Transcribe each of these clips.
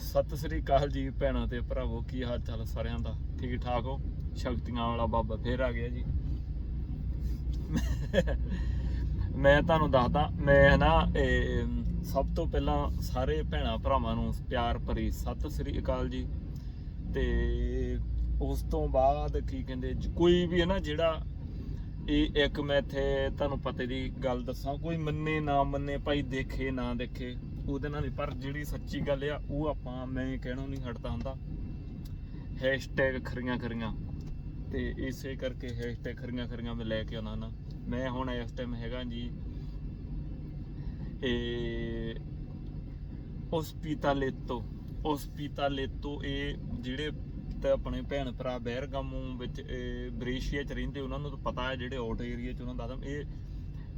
ਸਤਿ ਸ੍ਰੀ ਅਕਾਲ ਜੀ ਭੈਣਾਂ ਤੇ ਭਰਾਵੋ, ਕੀ ਹਾਲ ਚਾਲ ਸਾਰਿਆਂ ਦਾ? ਠੀਕ ਠਾਕ ਹੋ? ਸ਼ਕਤੀਆਂ ਵਾਲਾ ਬਾਬਾ ਫੇਰ ਆ ਗਿਆ ਜੀ। ਮੈਂ ਤੁਹਾਨੂੰ ਦੱਸਦਾ, ਮੈਂ ਨਾ ਸਭ ਤੋਂ ਪਹਿਲਾਂ ਸਾਰੇ ਭੈਣਾਂ ਭਰਾਵਾਂ ਨੂੰ ਪਿਆਰ ਭਰੀ ਸਤਿ ਸ੍ਰੀ ਅਕਾਲ ਜੀ। ਤੇ ਉਸ ਤੋਂ ਬਾਅਦ ਕੀ ਕਹਿੰਦੇ ਕੋਈ ਵੀ ਹੈ ਨਾ ਜਿਹੜਾ ਇਹ ਇੱਕ ਮੈਂ ਇੱਥੇ ਤੁਹਾਨੂੰ ਪਤਾ ਦੀ ਗੱਲ ਦੱਸਾਂ, ਕੋਈ ਮੰਨੇ ਨਾ ਮੰਨੇ, ਭਾਈ ਦੇਖੇ ਨਾ ਦੇਖੇ। ਉਹਦੇ ਨਾਲ ਨਹੀਂ, ਪਰ ਜਿਹੜੀ ਸੱਚੀ ਗੱਲ ਆ, ਉਹ ਆਪਾਂ, ਮੈਂ ਕਹਿਣੋਂ ਨਹੀਂ ਹਟਦਾ ਹੁੰਦਾ। ਹੈਸ਼ਟੈਗ ਖਰੀਆਂ ਖਰੀਆਂ। ਤੇ ਇਸੇ ਕਰਕੇ ਹੈਸ਼ਟੈਗ ਖਰੀਆਂ ਖਰੀਆਂ ਮੈਂ ਲੈ ਕੇ ਆਉਣਾ ਨਾ। ਮੈਂ ਹੁਣ ਇਸ ਟਾਈਮ ਹੈਗਾ ਜੀ, ਇਹ ਹਸਪੀਟਾਲੇਤੋ ਹਸਪੀਟਾਲੇਤੋ ਇਹ ਜਿਹੜੇ ਤੇ ਆਪਣੇ ਭੈਣ ਭਰਾ ਬਹਿਰਗਾਮੋਂ ਵਿੱਚ, ਇਹ ਬ੍ਰੇਸ਼ੀਆ ਚ ਰਹਿੰਦੇ, ਉਹਨਾਂ ਨੂੰ ਤਾਂ ਪਤਾ ਹੈ ਜਿਹੜੇ ਆਊਟ ਏਰੀਆ ਚ ਉਹਨਾਂ ਦਾ। ਦੱਸਦਾ ਇਹ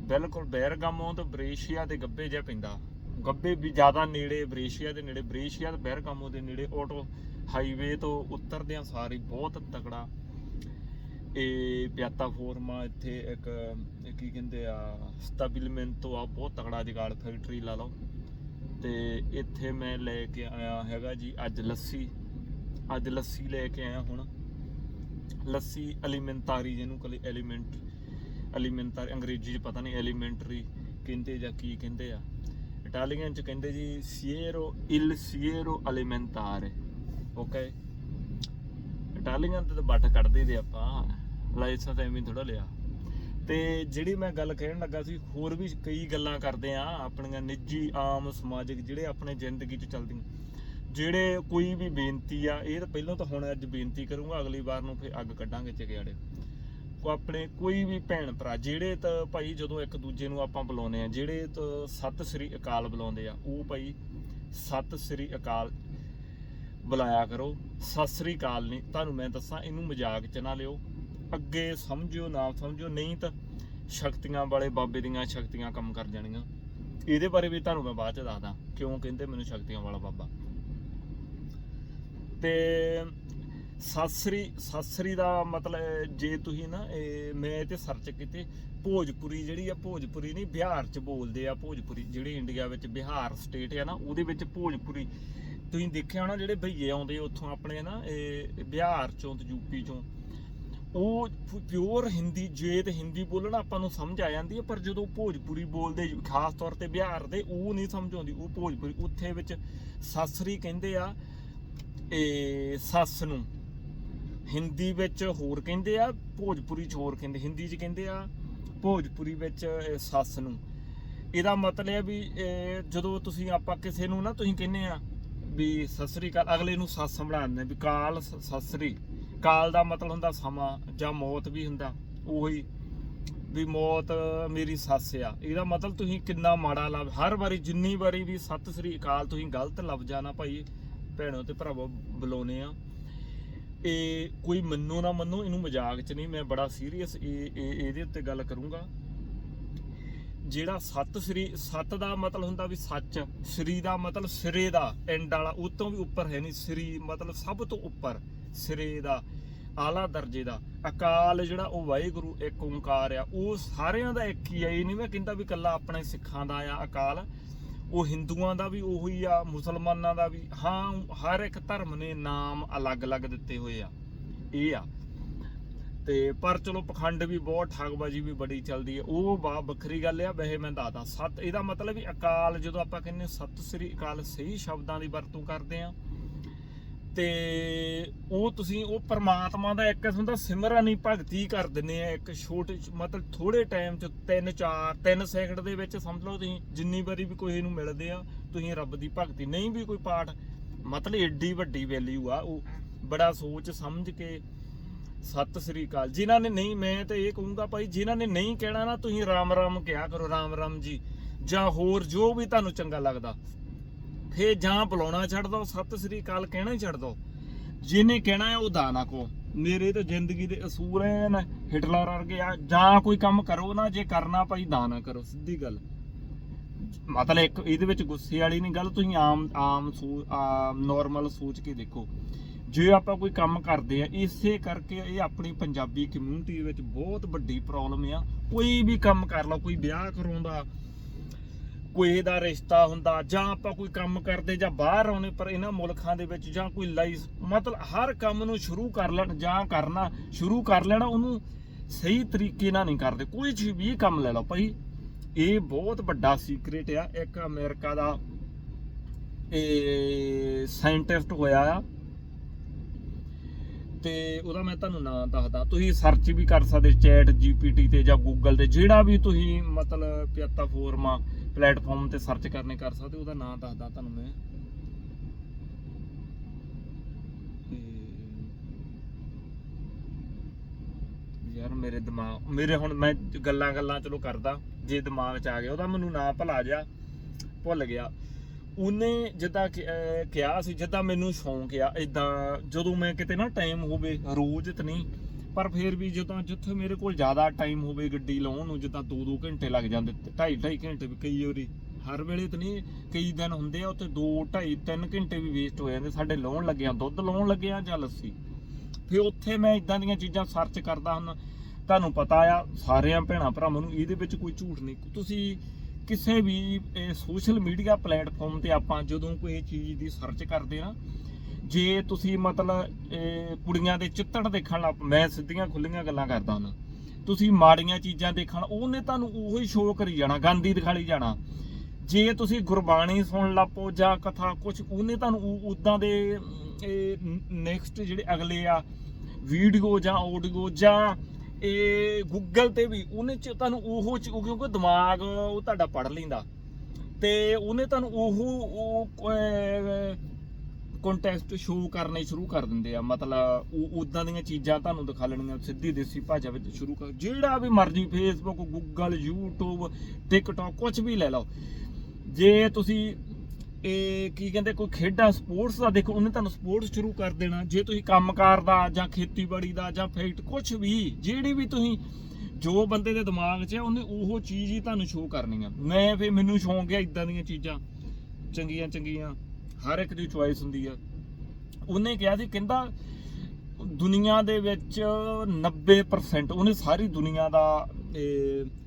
ਬਿਲਕੁਲ ਬਹਿਰਗਾਮੋਂ ਤੋਂ ਬ੍ਰੇਸ਼ੀਆ ਦੇ ਗੱਬੇ ਜਿਹਾ ਪੈਂਦਾ। ਗੱਬੇ ਵੀ ਜ਼ਿਆਦਾ ਨੇੜੇ ਬ੍ਰੇਸ਼ੀਆ ਦੇ ਨੇੜੇ, ਬ੍ਰੇਸ਼ੀਆ ਤੇ ਬਹਿਰਗਾਮੋਂ ਦੇ ਨੇੜੇ, ਆਟੋ ਹਾਈਵੇ ਤੋਂ ਉਤਰਦਿਆਂ ਸਾਰੀ ਬਹੁਤ ਤਕੜਾ ਇਹ ਪਿਆਤਾ ਫੋਰਮਾ ਇੱਥੇ ਇੱਕ, ਕੀ ਕਹਿੰਦੇ ਆ, ਸਟੈਬਿਲਮੈਂਟੋ ਆ, ਬਹੁਤ ਤਕੜਾ ਜਗਾੜ ਫੈਕਟਰੀ ਲਾ ਲਓ। ਤੇ ਇੱਥੇ ਮੈਂ ਲੈ ਕੇ ਆਇਆ ਹੈਗਾ ਜੀ ਅੱਜ ਲੱਸੀ ਅੱਜ ਲੱਸੀ ਲੈ ਕੇ ਆਇਆ ਹੁਣ। ਲੱਸੀ ਐਲੀਮੈਂਟਰੀ ਜਿਹਨੂੰ ਕਹਿੰਦੇ ਐਲੀਮੈਂਟ, ਐਲੀਮੈਂਟਰੀ, ਅੰਗਰੇਜ਼ੀ 'ਚ ਪਤਾ ਨਹੀਂ, ਐਲੀਮੈਂਟਰੀ ਕਹਿੰਦੇ ਜਾਂ ਕੀ ਕਹਿੰਦੇ ਆ। ਇਟਾਲੀਅਨ 'ਚ ਕਹਿੰਦੇ ਜੀ ਸੀਏਰੋ ਇਲ ਸੀਏਰੋ ਐਲੀਮੈਂਟਾਰੇ ਓਕੇ ਇਟਾਲੀਅਨ ਤੇ ਬੱਟ ਕੱਢਦੇ ਦੇ ਆਪਾਂ ਲਾਇਸੈਂਸ ਐਵੇਂ ਥੋੜਾ ਲਿਆ ਤੇ ਜਿਹੜੀ ਮੈਂ ਗੱਲ ਕਹਿਣ ਲੱਗਾ ਸੀ, ਹੋਰ ਵੀ ਕਈ ਗੱਲਾਂ ਕਰਦੇ ਆ, ਆਪਣੀਆਂ ਨਿੱਜੀ, ਆਮ, ਸਮਾਜਿਕ, ਜਿਹੜੇ ਆਪਣੇ ਜ਼ਿੰਦਗੀ 'ਚ ਚੱਲਦੀਆਂ। ਜਿਹੜੇ ਕੋਈ ਵੀ ਬੇਨਤੀ ਆ, ਇਹ ਤਾਂ ਪਹਿਲਾਂ ਤਾਂ ਹੁਣ ਅੱਜ ਬੇਨਤੀ ਕਰੂੰਗਾ, ਅਗਲੀ ਵਾਰ ਨੂੰ ਫਿਰ ਅੱਗ ਕੱਢਾਂਗੇ ਚਿਗਿਆੜੇ ਆਪਣੇ ਕੋਈ ਵੀ ਭੈਣ ਭਰਾ, ਜਿਹੜੇ ਤਾਂ ਭਾਈ ਜਦੋਂ ਇੱਕ ਦੂਜੇ ਨੂੰ ਆਪਾਂ ਬੁਲਾਉਂਦੇ ਆ ਜਿਹੜੇ ਤਾਂ ਸਤਿ ਸ੍ਰੀ ਅਕਾਲ ਬੁਲਾਉਂਦੇ ਆ, ਉਹ ਭਾਈ ਸਤਿ ਸ੍ਰੀ ਅਕਾਲ ਬੁਲਾਇਆ ਕਰੋ, ਸਤਿ ਸ੍ਰੀ ਅਕਾਲ ਨਹੀਂ, ਤੁਹਾਨੂੰ ਮੈਂ ਦੱਸਾਂ, ਇਹਨੂੰ ਮਜ਼ਾਕ ਚ ਨਾ ਲਿਓ। ਅੱਗੇ ਸਮਝਿਓ, ਨਾ ਸਮਝਿਓ, ਨਹੀਂ ਤਾਂ ਸ਼ਕਤੀਆਂ ਵਾਲੇ ਬਾਬੇ ਦੀਆਂ ਸ਼ਕਤੀਆਂ ਕੰਮ ਕਰ ਜਾਣੀਆਂ। ਇਹਦੇ ਬਾਰੇ ਵੀ ਤੁਹਾਨੂੰ ਮੈਂ ਬਾਅਦ ਚ ਦੱਸਦਾ, ਕਿਉਂ ਕਹਿੰਦੇ ਮੈਨੂੰ ਸ਼ਕਤੀਆਂ ਵਾਲਾ ਬਾਬਾ। ਤੇ ਸਾਸਰੀ ਸਾਸਰੀ ਦਾ ਮਤਲਬ ਜੇ ਤੁਸੀਂ ਨਾ, ਇਹ ਮੈਂ ਤੇ ਸਰਚ ਕੀਤੀ, ਭੋਜਪੁਰੀ ਜਿਹੜੀ ਆ, ਭੋਜਪੁਰੀ ਨਹੀਂ, ਬਿਹਾਰ ਚ ਬੋਲਦੇ ਆ ਭੋਜਪੁਰੀ, ਜਿਹੜੀ ਇੰਡੀਆ ਵਿੱਚ ਬਿਹਾਰ ਸਟੇਟ ਆ ਨਾ, ਉਹਦੇ ਵਿੱਚ ਭੋਜਪੁਰੀ। ਤੁਸੀਂ ਦੇਖਿਆ ਹੋਣਾ ਜਿਹੜੇ ਭਈਏ ਆਉਂਦੇ ਉੱਥੋਂ ਆਪਣੇ ਨਾ, ਇਹ ਬਿਹਾਰ ਚੋਂ ਤੇ ਯੂਪੀ ਚੋਂ। ਉਹ ਪਿਓਰ ਹਿੰਦੀ, ਜੇ ਤੇ ਹਿੰਦੀ ਬੋਲਣਾ ਆਪਾਂ ਨੂੰ ਸਮਝ ਆ ਜਾਂਦੀ ਹੈ ਪਰ ਜਦੋਂ ਭੋਜਪੁਰੀ ਬੋਲਦੇ, ਖਾਸ ਤੌਰ ਤੇ ਬਿਹਾਰ ਦੇ, ਉਹ ਨਹੀਂ ਸਮਝ ਆਉਂਦੀ, ਉਹ ਭੋਜਪੁਰੀ, ਉੱਥੇ ਵਿੱਚ ਸਾਸਰੀ ਕਹਿੰਦੇ ਆ, ਇਹ ਸੱਸ ਨੂੰ। ਹਿੰਦੀ ਵਿੱਚ ਹੋਰ ਕਹਿੰਦੇ ਆ, ਭੋਜਪੁਰੀ ਚ ਹੋਰ ਕਹਿੰਦੇ, ਹਿੰਦੀ ਚ ਕਹਿੰਦੇ ਆ, ਭੋਜਪੁਰੀ ਵਿੱਚ ਸੱਸ ਨੂੰ। ਇਹਦਾ ਮਤਲਬ ਹੈ ਵੀ ਜਦੋਂ ਤੁਸੀਂ ਆਪਾਂ ਕਿਸੇ ਨੂੰ ਨਾ, ਤੁਸੀਂ ਕਹਿੰਦੇ ਆ ਵੀ ਸਤਿ ਸ੍ਰੀ ਅਗਲੇ ਨੂੰ ਸੱਸ ਬਣਾਉਂਦੇ ਵੀ ਕਾਲ ਸ- ਕਾਲ ਦਾ ਮਤਲਬ ਹੁੰਦਾ ਸਮਾਂ, ਜਾਂ ਮੌਤ ਵੀ ਹੁੰਦਾ, ਉਹੀ ਵੀ ਮੌਤ ਮੇਰੀ ਸੱਸ ਆ। ਇਹਦਾ ਮਤਲਬ ਤੁਸੀਂ ਕਿੰਨਾ ਮਾੜਾ ਲਫ਼ ਹਰ ਵਾਰੀ ਜਿੰਨੀ ਵਾਰੀ ਵੀ ਸਤਿ ਸ੍ਰੀ ਅਕਾਲ ਤੁਸੀਂ ਗਲਤ ਲਫ਼ਜ਼ਾਂ ਨਾ ਭਾਈ, ਭੈਣੋ ਤੇ ਭਰਾਵੋ ਬੁਲਾਉਨੇ ਆ। ਇਹ ਕੋਈ ਮੰਨੋ ਨਾ ਮੰਨੋ, ਇਹਨੂੰ ਮਜ਼ਾਕ 'ਚ ਨਹੀਂ, ਮੈਂ ਬੜਾ ਸੀਰੀਅਸ ਇਹ ਇਹਦੇ ਉੱਤੇ ਗੱਲ ਕਰੂੰਗਾ। ਜਿਹੜਾ ਸਤ ਸ੍ਰੀ, ਸਤ ਦਾ ਮਤਲਬ ਹੁੰਦਾ ਵੀ ਸੱਚ, ਸ੍ਰੀ ਦਾ ਮਤਲਬ ਸਿਰੇ ਦਾ ਐਂਡ ਵਾਲਾ ਉਹ ਤੋਂ ਵੀ ਉੱਪਰ ਹੈ ਨਹੀਂ, ਸ੍ਰੀ ਮਤਲਬ ਸਭ ਤੋਂ ਉੱਪਰ, ਸਿਰੇ ਦਾ, ਆਲਾ ਦਰਜੇ ਦਾ। ਅਕਾਲ ਜਿਹੜਾ ਉਹ ਵਾਹਿਗੁਰੂ, ਇੱਕ ਓੰਕਾਰ ਆ, ਉਹ ਸਾਰਿਆਂ ਦਾ ਇੱਕ ਹੀ ਆ, ਇਹ ਨਹੀਂ ਮੈਂ ਕਹਿੰਦਾ ਵੀ ਕੱਲਾ ਆਪਣੇ ਸਿੱਖਾਂ ਦਾ ਆ ਅਕਾਲ। ਉਹ ਹਿੰਦੂਆਂ ਦਾ ਵੀ ਉਹੀ ਆ, ਮੁਸਲਮਾਨਾਂ ਦਾ ਵੀ। ਹਾਂ, ਹਰ ਇੱਕ ਧਰਮ ਨੇ ਨਾਮ ਅਲੱਗ-ਅਲੱਗ ਦਿੱਤੇ ਹੋਏ ਆ। ਇਹ ਆ। ਤੇ ਪਰ ਚਲੋ ਪਖੰਡ ਵੀ ਬਹੁਤ, ਠਾਗਬਾਜ਼ੀ ਵੀ ਬੜੀ ਚੱਲਦੀ ਹੈ ਉਹ ਬਾ ਵੱਖਰੀ ਗੱਲ ਆ, ਵੈਸੇ ਮੈਂ ਦੱਸਦਾ, ਸਤ ਇਹਦਾ ਮਤਲਬ ਵੀ ਅਕਾਲ, ਜਦੋਂ ਆਪਾਂ ਕਹਿੰਦੇ ਸਤਿ ਸ੍ਰੀ ਅਕਾਲ ਸਹੀ ਸ਼ਬਦਾਂ ਦੀ ਵਰਤੋਂ ਕਰਦੇ ਆ ਤੇ ਉਹ ਤੁਸੀਂ, ਉਹ ਪਰਮਾਤਮਾ ਦਾ ਇੱਕ ਕਿਸਮ ਦਾ ਸਿਮਰਨ ਹੀ ਭਗਤੀ ਕਰ ਦਿੰਦੇ ਆ, ਇੱਕ ਛੋਟੇ ਮਤਲਬ ਥੋੜੇ ਟਾਈਮ ਚ 3 4 3 ਸੈਕਿੰਡ ਦੇ ਵਿੱਚ ਸਮਝ ਲਓ ਤੁਸੀਂ, ਜਿੰਨੀ ਵਾਰੀ ਵੀ ਕੋਈ ਨੂੰ ਮਿਲਦੇ ਆ, ਤੁਸੀਂ ਰੱਬ ਦੀ ਭਗਤੀ, ਨਹੀਂ ਵੀ ਕੋਈ ਪਾਠ, ਮਤਲਬ ਏਡੀ ਵੱਡੀ ਵੈਲਿਊ ਆ, ਉਹ ਬੜਾ ਸੋਚ ਸਮਝ ਕੇ ਸਤਿ ਸ੍ਰੀ ਅਕਾਲ। ਜਿਨ੍ਹਾਂ ਨੇ ਨਹੀਂ, ਮੈਂ ਤਾਂ ਇਹ ਕਹੂੰਗਾ ਭਾਈ, ਜਿਨ੍ਹਾਂ ਨੇ ਨਹੀਂ ਕਹਿਣਾ ਨਾ, ਤੁਸੀਂ ਰਾਮ ਰਾਮ ਕਿਹਾ ਕਰੋ, ਰਾਮ ਰਾਮ ਜੀ, ਜਾਂ ਹੋਰ ਜੋ ਵੀ ਤੁਹਾਨੂੰ ਚੰਗਾ ਲੱਗਦਾ। ਫੇ ਜਾਂ ਬੁਲਾਉਣਾ ਛੱਡ ਦੋ, ਸਤਿ ਸ੍ਰੀ ਅਕਾਲ ਕਹਿਣਾ ਹੀ ਛੱਡ ਦੋ। ਜਿਹਨੇ ਕਹਿਣਾ ਹੈ ਉਹ ਦਾ ਕੋ ਮੇਰੇ ਤਾਂ ਜ਼ਿੰਦਗੀ ਦੇ ਅਸੂਲ ਐ ਨਾ ਹਿਟਲਰ ਵਰਗੇ ਆ। ਜਾਂ ਕੋਈ ਕੰਮ ਕਰੋ ਨਾ, ਜੇ ਕਰਨਾ ਭਾਈ ਦਾ ਕਰੋ, ਸਿੱਧੀ ਗੱਲ। ਮਤਲਬ ਇੱਕ ਇਹਦੇ ਵਿੱਚ ਗੁੱਸੇ ਵਾਲੀ ਨਹੀਂ ਗੱਲ, ਤੁਸੀਂ ਆਮ ਆਮ ਸੋਚ ਨਾਰਮਲ ਸੋਚ ਕੇ ਦੇਖੋ। ਜੇ ਆਪਾਂ ਕੋਈ ਕੰਮ ਕਰਦੇ ਆ, ਇਸੇ ਕਰਕੇ ਇਹ ਆਪਣੀ ਪੰਜਾਬੀ ਕਮਿਊਨਿਟੀ ਵਿੱਚ ਬਹੁਤ ਵੱਡੀ ਪ੍ਰੋਬਲਮ ਆ। ਕੋਈ ਵੀ ਕੰਮ ਕਰ ਲਓ, ਕੋਈ ਵਿਆਹ ਕਰਾਉਂਦਾ ਕੋਈ ਦਾ ਰਿਸ਼ਤਾ ਹੁੰਦਾ ਜਾਂ ਆਪਾਂ ਕੋਈ ਕੰਮ ਕਰਦੇ ਜਾਂ ਬਾਹਰ ਆਉਣੇ, ਪਰ ਇਹਨਾਂ ਮੁਲਕਾਂ ਦੇ ਵਿੱਚ ਜਾਂ ਕੋਈ ਲਾਈਸ ਮਤਲਬ ਹਰ ਕੰਮ ਨੂੰ ਸ਼ੁਰੂ ਕਰ ਲੈਣ ਜਾਂ ਕਰਨਾ ਸ਼ੁਰੂ ਕਰ ਲੈਣਾ, ਉਹਨੂੰ ਸਹੀ ਤਰੀਕੇ ਨਾਲ ਨਹੀਂ ਕਰਦੇ। ਕੋਈ ਚੀਜ਼ ਵੀ ਕੰਮ ਲੈ ਲਓ ਭਾਈ। ਇਹ ਬਹੁਤ ਵੱਡਾ ਸੀਕ੍ਰੀਟ ਆ। ਇੱਕ ਅਮਰੀਕਾ ਦਾ ਇਹ ਸਾਇੰਟਿਸਟ ਹੋਇਆ ਆ। ਤੇ ਉਹਦਾ ਮੈਂ ਤੁਹਾਨੂੰ ਨਾਮ ਦੱਸਦਾ। ਤੁਸੀਂ ਸਰਚ ਵੀ ਕਰ ਸਕਦੇ ਚੈਟ ਜੀਪੀਟੀ ਤੇ ਜਾਂ ਗੂਗਲ ਤੇ, ਜਿਹੜਾ ਵੀ ਤੁਸੀਂ ਮਤਲਬ ਪਲੇਟਫਾਰਮ ਆ। ਪਲੇਟਫਾਰਮ ਤੇ ਸਰਚ ਕਰਨੇ ਕਰ ਸਕਦੇ ਉਹਦਾ ਨਾਮ ਦੱਸਦਾ ਤੁਹਾਨੂੰ ਮੈਂ। ਯਾਰ ਮੇਰੇ ਦਿਮਾਗ, ਮੇਰੇ ਹੁਣ ਮੈਂ ਗੱਲਾਂ ਗੱਲਾਂ ਚਲੋ ਕਰਦਾ, ਜੇ ਦਿਮਾਗ 'ਚ ਆ ਗਿਆ, ਉਹਦਾ ਮੈਨੂੰ ਨਾਂ ਭੁਲਾ ਜਾ ਭੁੱਲ ਗਿਆ। ਉਹਨੇ ਜਿੱਦਾਂ ਕਿਹਾ ਸੀ, ਜਿੱਦਾਂ ਮੈਨੂੰ ਸ਼ੌਂਕ ਆ ਇਦਾਂ ਜਦੋਂ ਮੈਂ ਕਿਤੇ ਨਾ ਟਾਈਮ ਹੋਵੇ, ਰੋਜ਼ ਤੇ ਨਹੀਂ ਪਰ ਫਿਰ ਵੀ ਜਦੋਂ ਜਿੱਥੇ ਮੇਰੇ ਕੋਲ ਜ਼ਿਆਦਾ ਟਾਈਮ ਹੋਵੇ ਗੱਡੀ ਲਾਉਣ ਨੂੰ, ਜਿੱਦਾਂ 2-2 ਘੰਟੇ ਲੱਗ ਜਾਂਦੇ 2.5 ਘੰਟੇ ਵੀ ਕਈ ਵਾਰੀ, ਹਰ ਵੇਲੇ ਤਾਂ ਨਹੀਂ, ਕਈ ਦਿਨ ਹੁੰਦੇ ਆ, ਉੱਥੇ 2 2.5 3 ਘੰਟੇ ਵੀ ਵੇਸਟ ਹੋ ਜਾਂਦੇ, ਸਾਡੇ ਲਾਉਣ ਲੱਗਿਆ ਦੁੱਧ ਲਾਉਣ ਲੱਗਿਆ ਜਾਂ ਲੱਸੀ। ਫਿਰ ਉੱਥੇ ਮੈਂ ਇਦਾਂ ਦੀਆਂ ਚੀਜ਼ਾਂ ਸਰਚ ਕਰਦਾ ਹੁੰਦਾ, ਤੁਹਾਨੂੰ ਪਤਾ ਆ, ਸਾਰਿਆਂ ਭੈਣਾਂ ਭਰਾਵਾਂ ਨੂੰ, ਇਹਦੇ ਵਿੱਚ ਕੋਈ ਝੂਠ ਨਹੀਂ। ਤੁਸੀਂ ਕਿਸੇ ਵੀ ਸੋਸ਼ਲ ਮੀਡੀਆ ਪਲੇਟਫਾਰਮ ਤੇ ਆਪਾਂ ਜਦੋਂ ਕੋਈ ਚੀਜ਼ ਦੀ ਸਰਚ ਕਰਦੇ ਨਾ ਜੇ ਤੁਸੀਂ ਮਤਲਬ ਕੁੜੀਆਂ ਦੇ ਚਿੱਤੜ ਦੇਖਣ ਲੱਗ ਮੈਂ ਸਿੱਧੀਆਂ ਖੁੱਲੀਆਂ ਗੱਲਾਂ ਕਰਦਾ ਹਾਂ ਤੁਸੀਂ ਮਾੜੀਆਂ ਚੀਜ਼ਾਂ ਦੇਖਣ, ਉਹਨੇ ਤੁਹਾਨੂੰ ਉਹੋ ਹੀ ਸ਼ੋਅ ਕਰੀ ਜਾਣਾ ਗਾਂਦੀ ਦਿਖਾਲੀ ਜਾਣਾ। ਜੇ ਤੁਸੀਂ ਗੁਰਬਾਣੀ ਸੁਣ ਲੱਪੋ ਜਾਂ ਕਥਾ ਕੁਝ ਉਹਨੇ ਤੁਹਾਨੂੰ ਉਦਾਂ ਦੇ ਨੈਕਸਟ ਜਿਹੜੇ ਅਗਲੇ ਆ ਵੀਡੀਓ ਜਾਂ ਆਡੀਓ ਜਾਂ ਇਹ ਗੂਗਲ ਤੇ ਵੀ, ਉਹਨੇ ਚ ਤੁਹਾਨੂੰ ਉਹ ਚ- ਕਿਉਂਕਿ ਦਿਮਾਗ ਉਹ ਤੁਹਾਡਾ ਪੜ ਲੈਂਦਾ। ਤੇ ਉਹਨੇ ਤੁਹਾਨੂੰ ਉਹ ਉਹ ਸ਼ੋਅ ਕਰਨੇ ਸ਼ੁਰੂ ਕਰ ਦਿੰਦੇ ਆ। ਮਤਲਬ ਉਹ ਉਦਾਂ ਦੀਆਂ ਚੀਜ਼ਾਂ ਤੁਹਾਨੂੰ ਦਿਖਾ ਲੈਣੀਆਂ, ਸਿੱਧੀ ਦੇਸੀ ਭਾਸ਼ਾ ਵਿੱਚ ਸ਼ੁਰੂ ਕਰ, ਜਿਹੜਾ ਵੀ ਮਰਜ਼ੀ ਫੇਸਬੁੱਕ ਗੂਗਲ YouTube ਟਿਕਟੌਕ ਕੁਝ ਵੀ ਲੈ ਲਓ। ਜੇ ਤੁਸੀਂ ਇਹ ਕੀ ਕਹਿੰਦੇ, ਕੋਈ ਖੇਡਾਂ ਸਪੋਰਟਸ ਦਾ ਦੇਖੋ, ਉਹਨੇ ਤੁਹਾਨੂੰ ਸਪੋਰਟਸ ਸ਼ੁਰੂ ਕਰ ਦੇਣਾ। ਜੇ ਤੁਸੀਂ ਕੰਮਕਾਰ ਦਾ ਜਾਂ ਖੇਤੀਬਾੜੀ ਦਾ ਜਾਂ ਫੈਕਟ ਕੁਝ ਵੀ, ਜਿਹੜੀ ਵੀ ਤੁਸੀਂ ਜੋ ਬੰਦੇ ਦੇ ਦਿਮਾਗ 'ਚ ਹੈ ਉਹਨੇ ਉਹ ਚੀਜ਼ ਹੀ ਤੁਹਾਨੂੰ ਸ਼ੋਅ ਕਰਨੀ ਆ ਮੈਂ ਫੇ ਮੈਨੂੰ ਸ਼ੌਂਕ ਹੈ ਇਦਾਂ ਦੀਆਂ ਚੀਜ਼ਾਂ। ਚੰਗੀਆਂ ਚੰਗੀਆਂ। ਹਰ ਇੱਕ ਦੀ ਚੁਆਇਸ ਹੁੰਦੀ ਆ। ਉਹਨੇ ਕਿਹਾ ਸੀ, ਕਹਿੰਦਾ ਦੁਨੀਆ ਦੇ ਵਿੱਚ 90% ਉਹਨੇ ਸਾਰੀ ਦੁਨੀਆ ਦਾ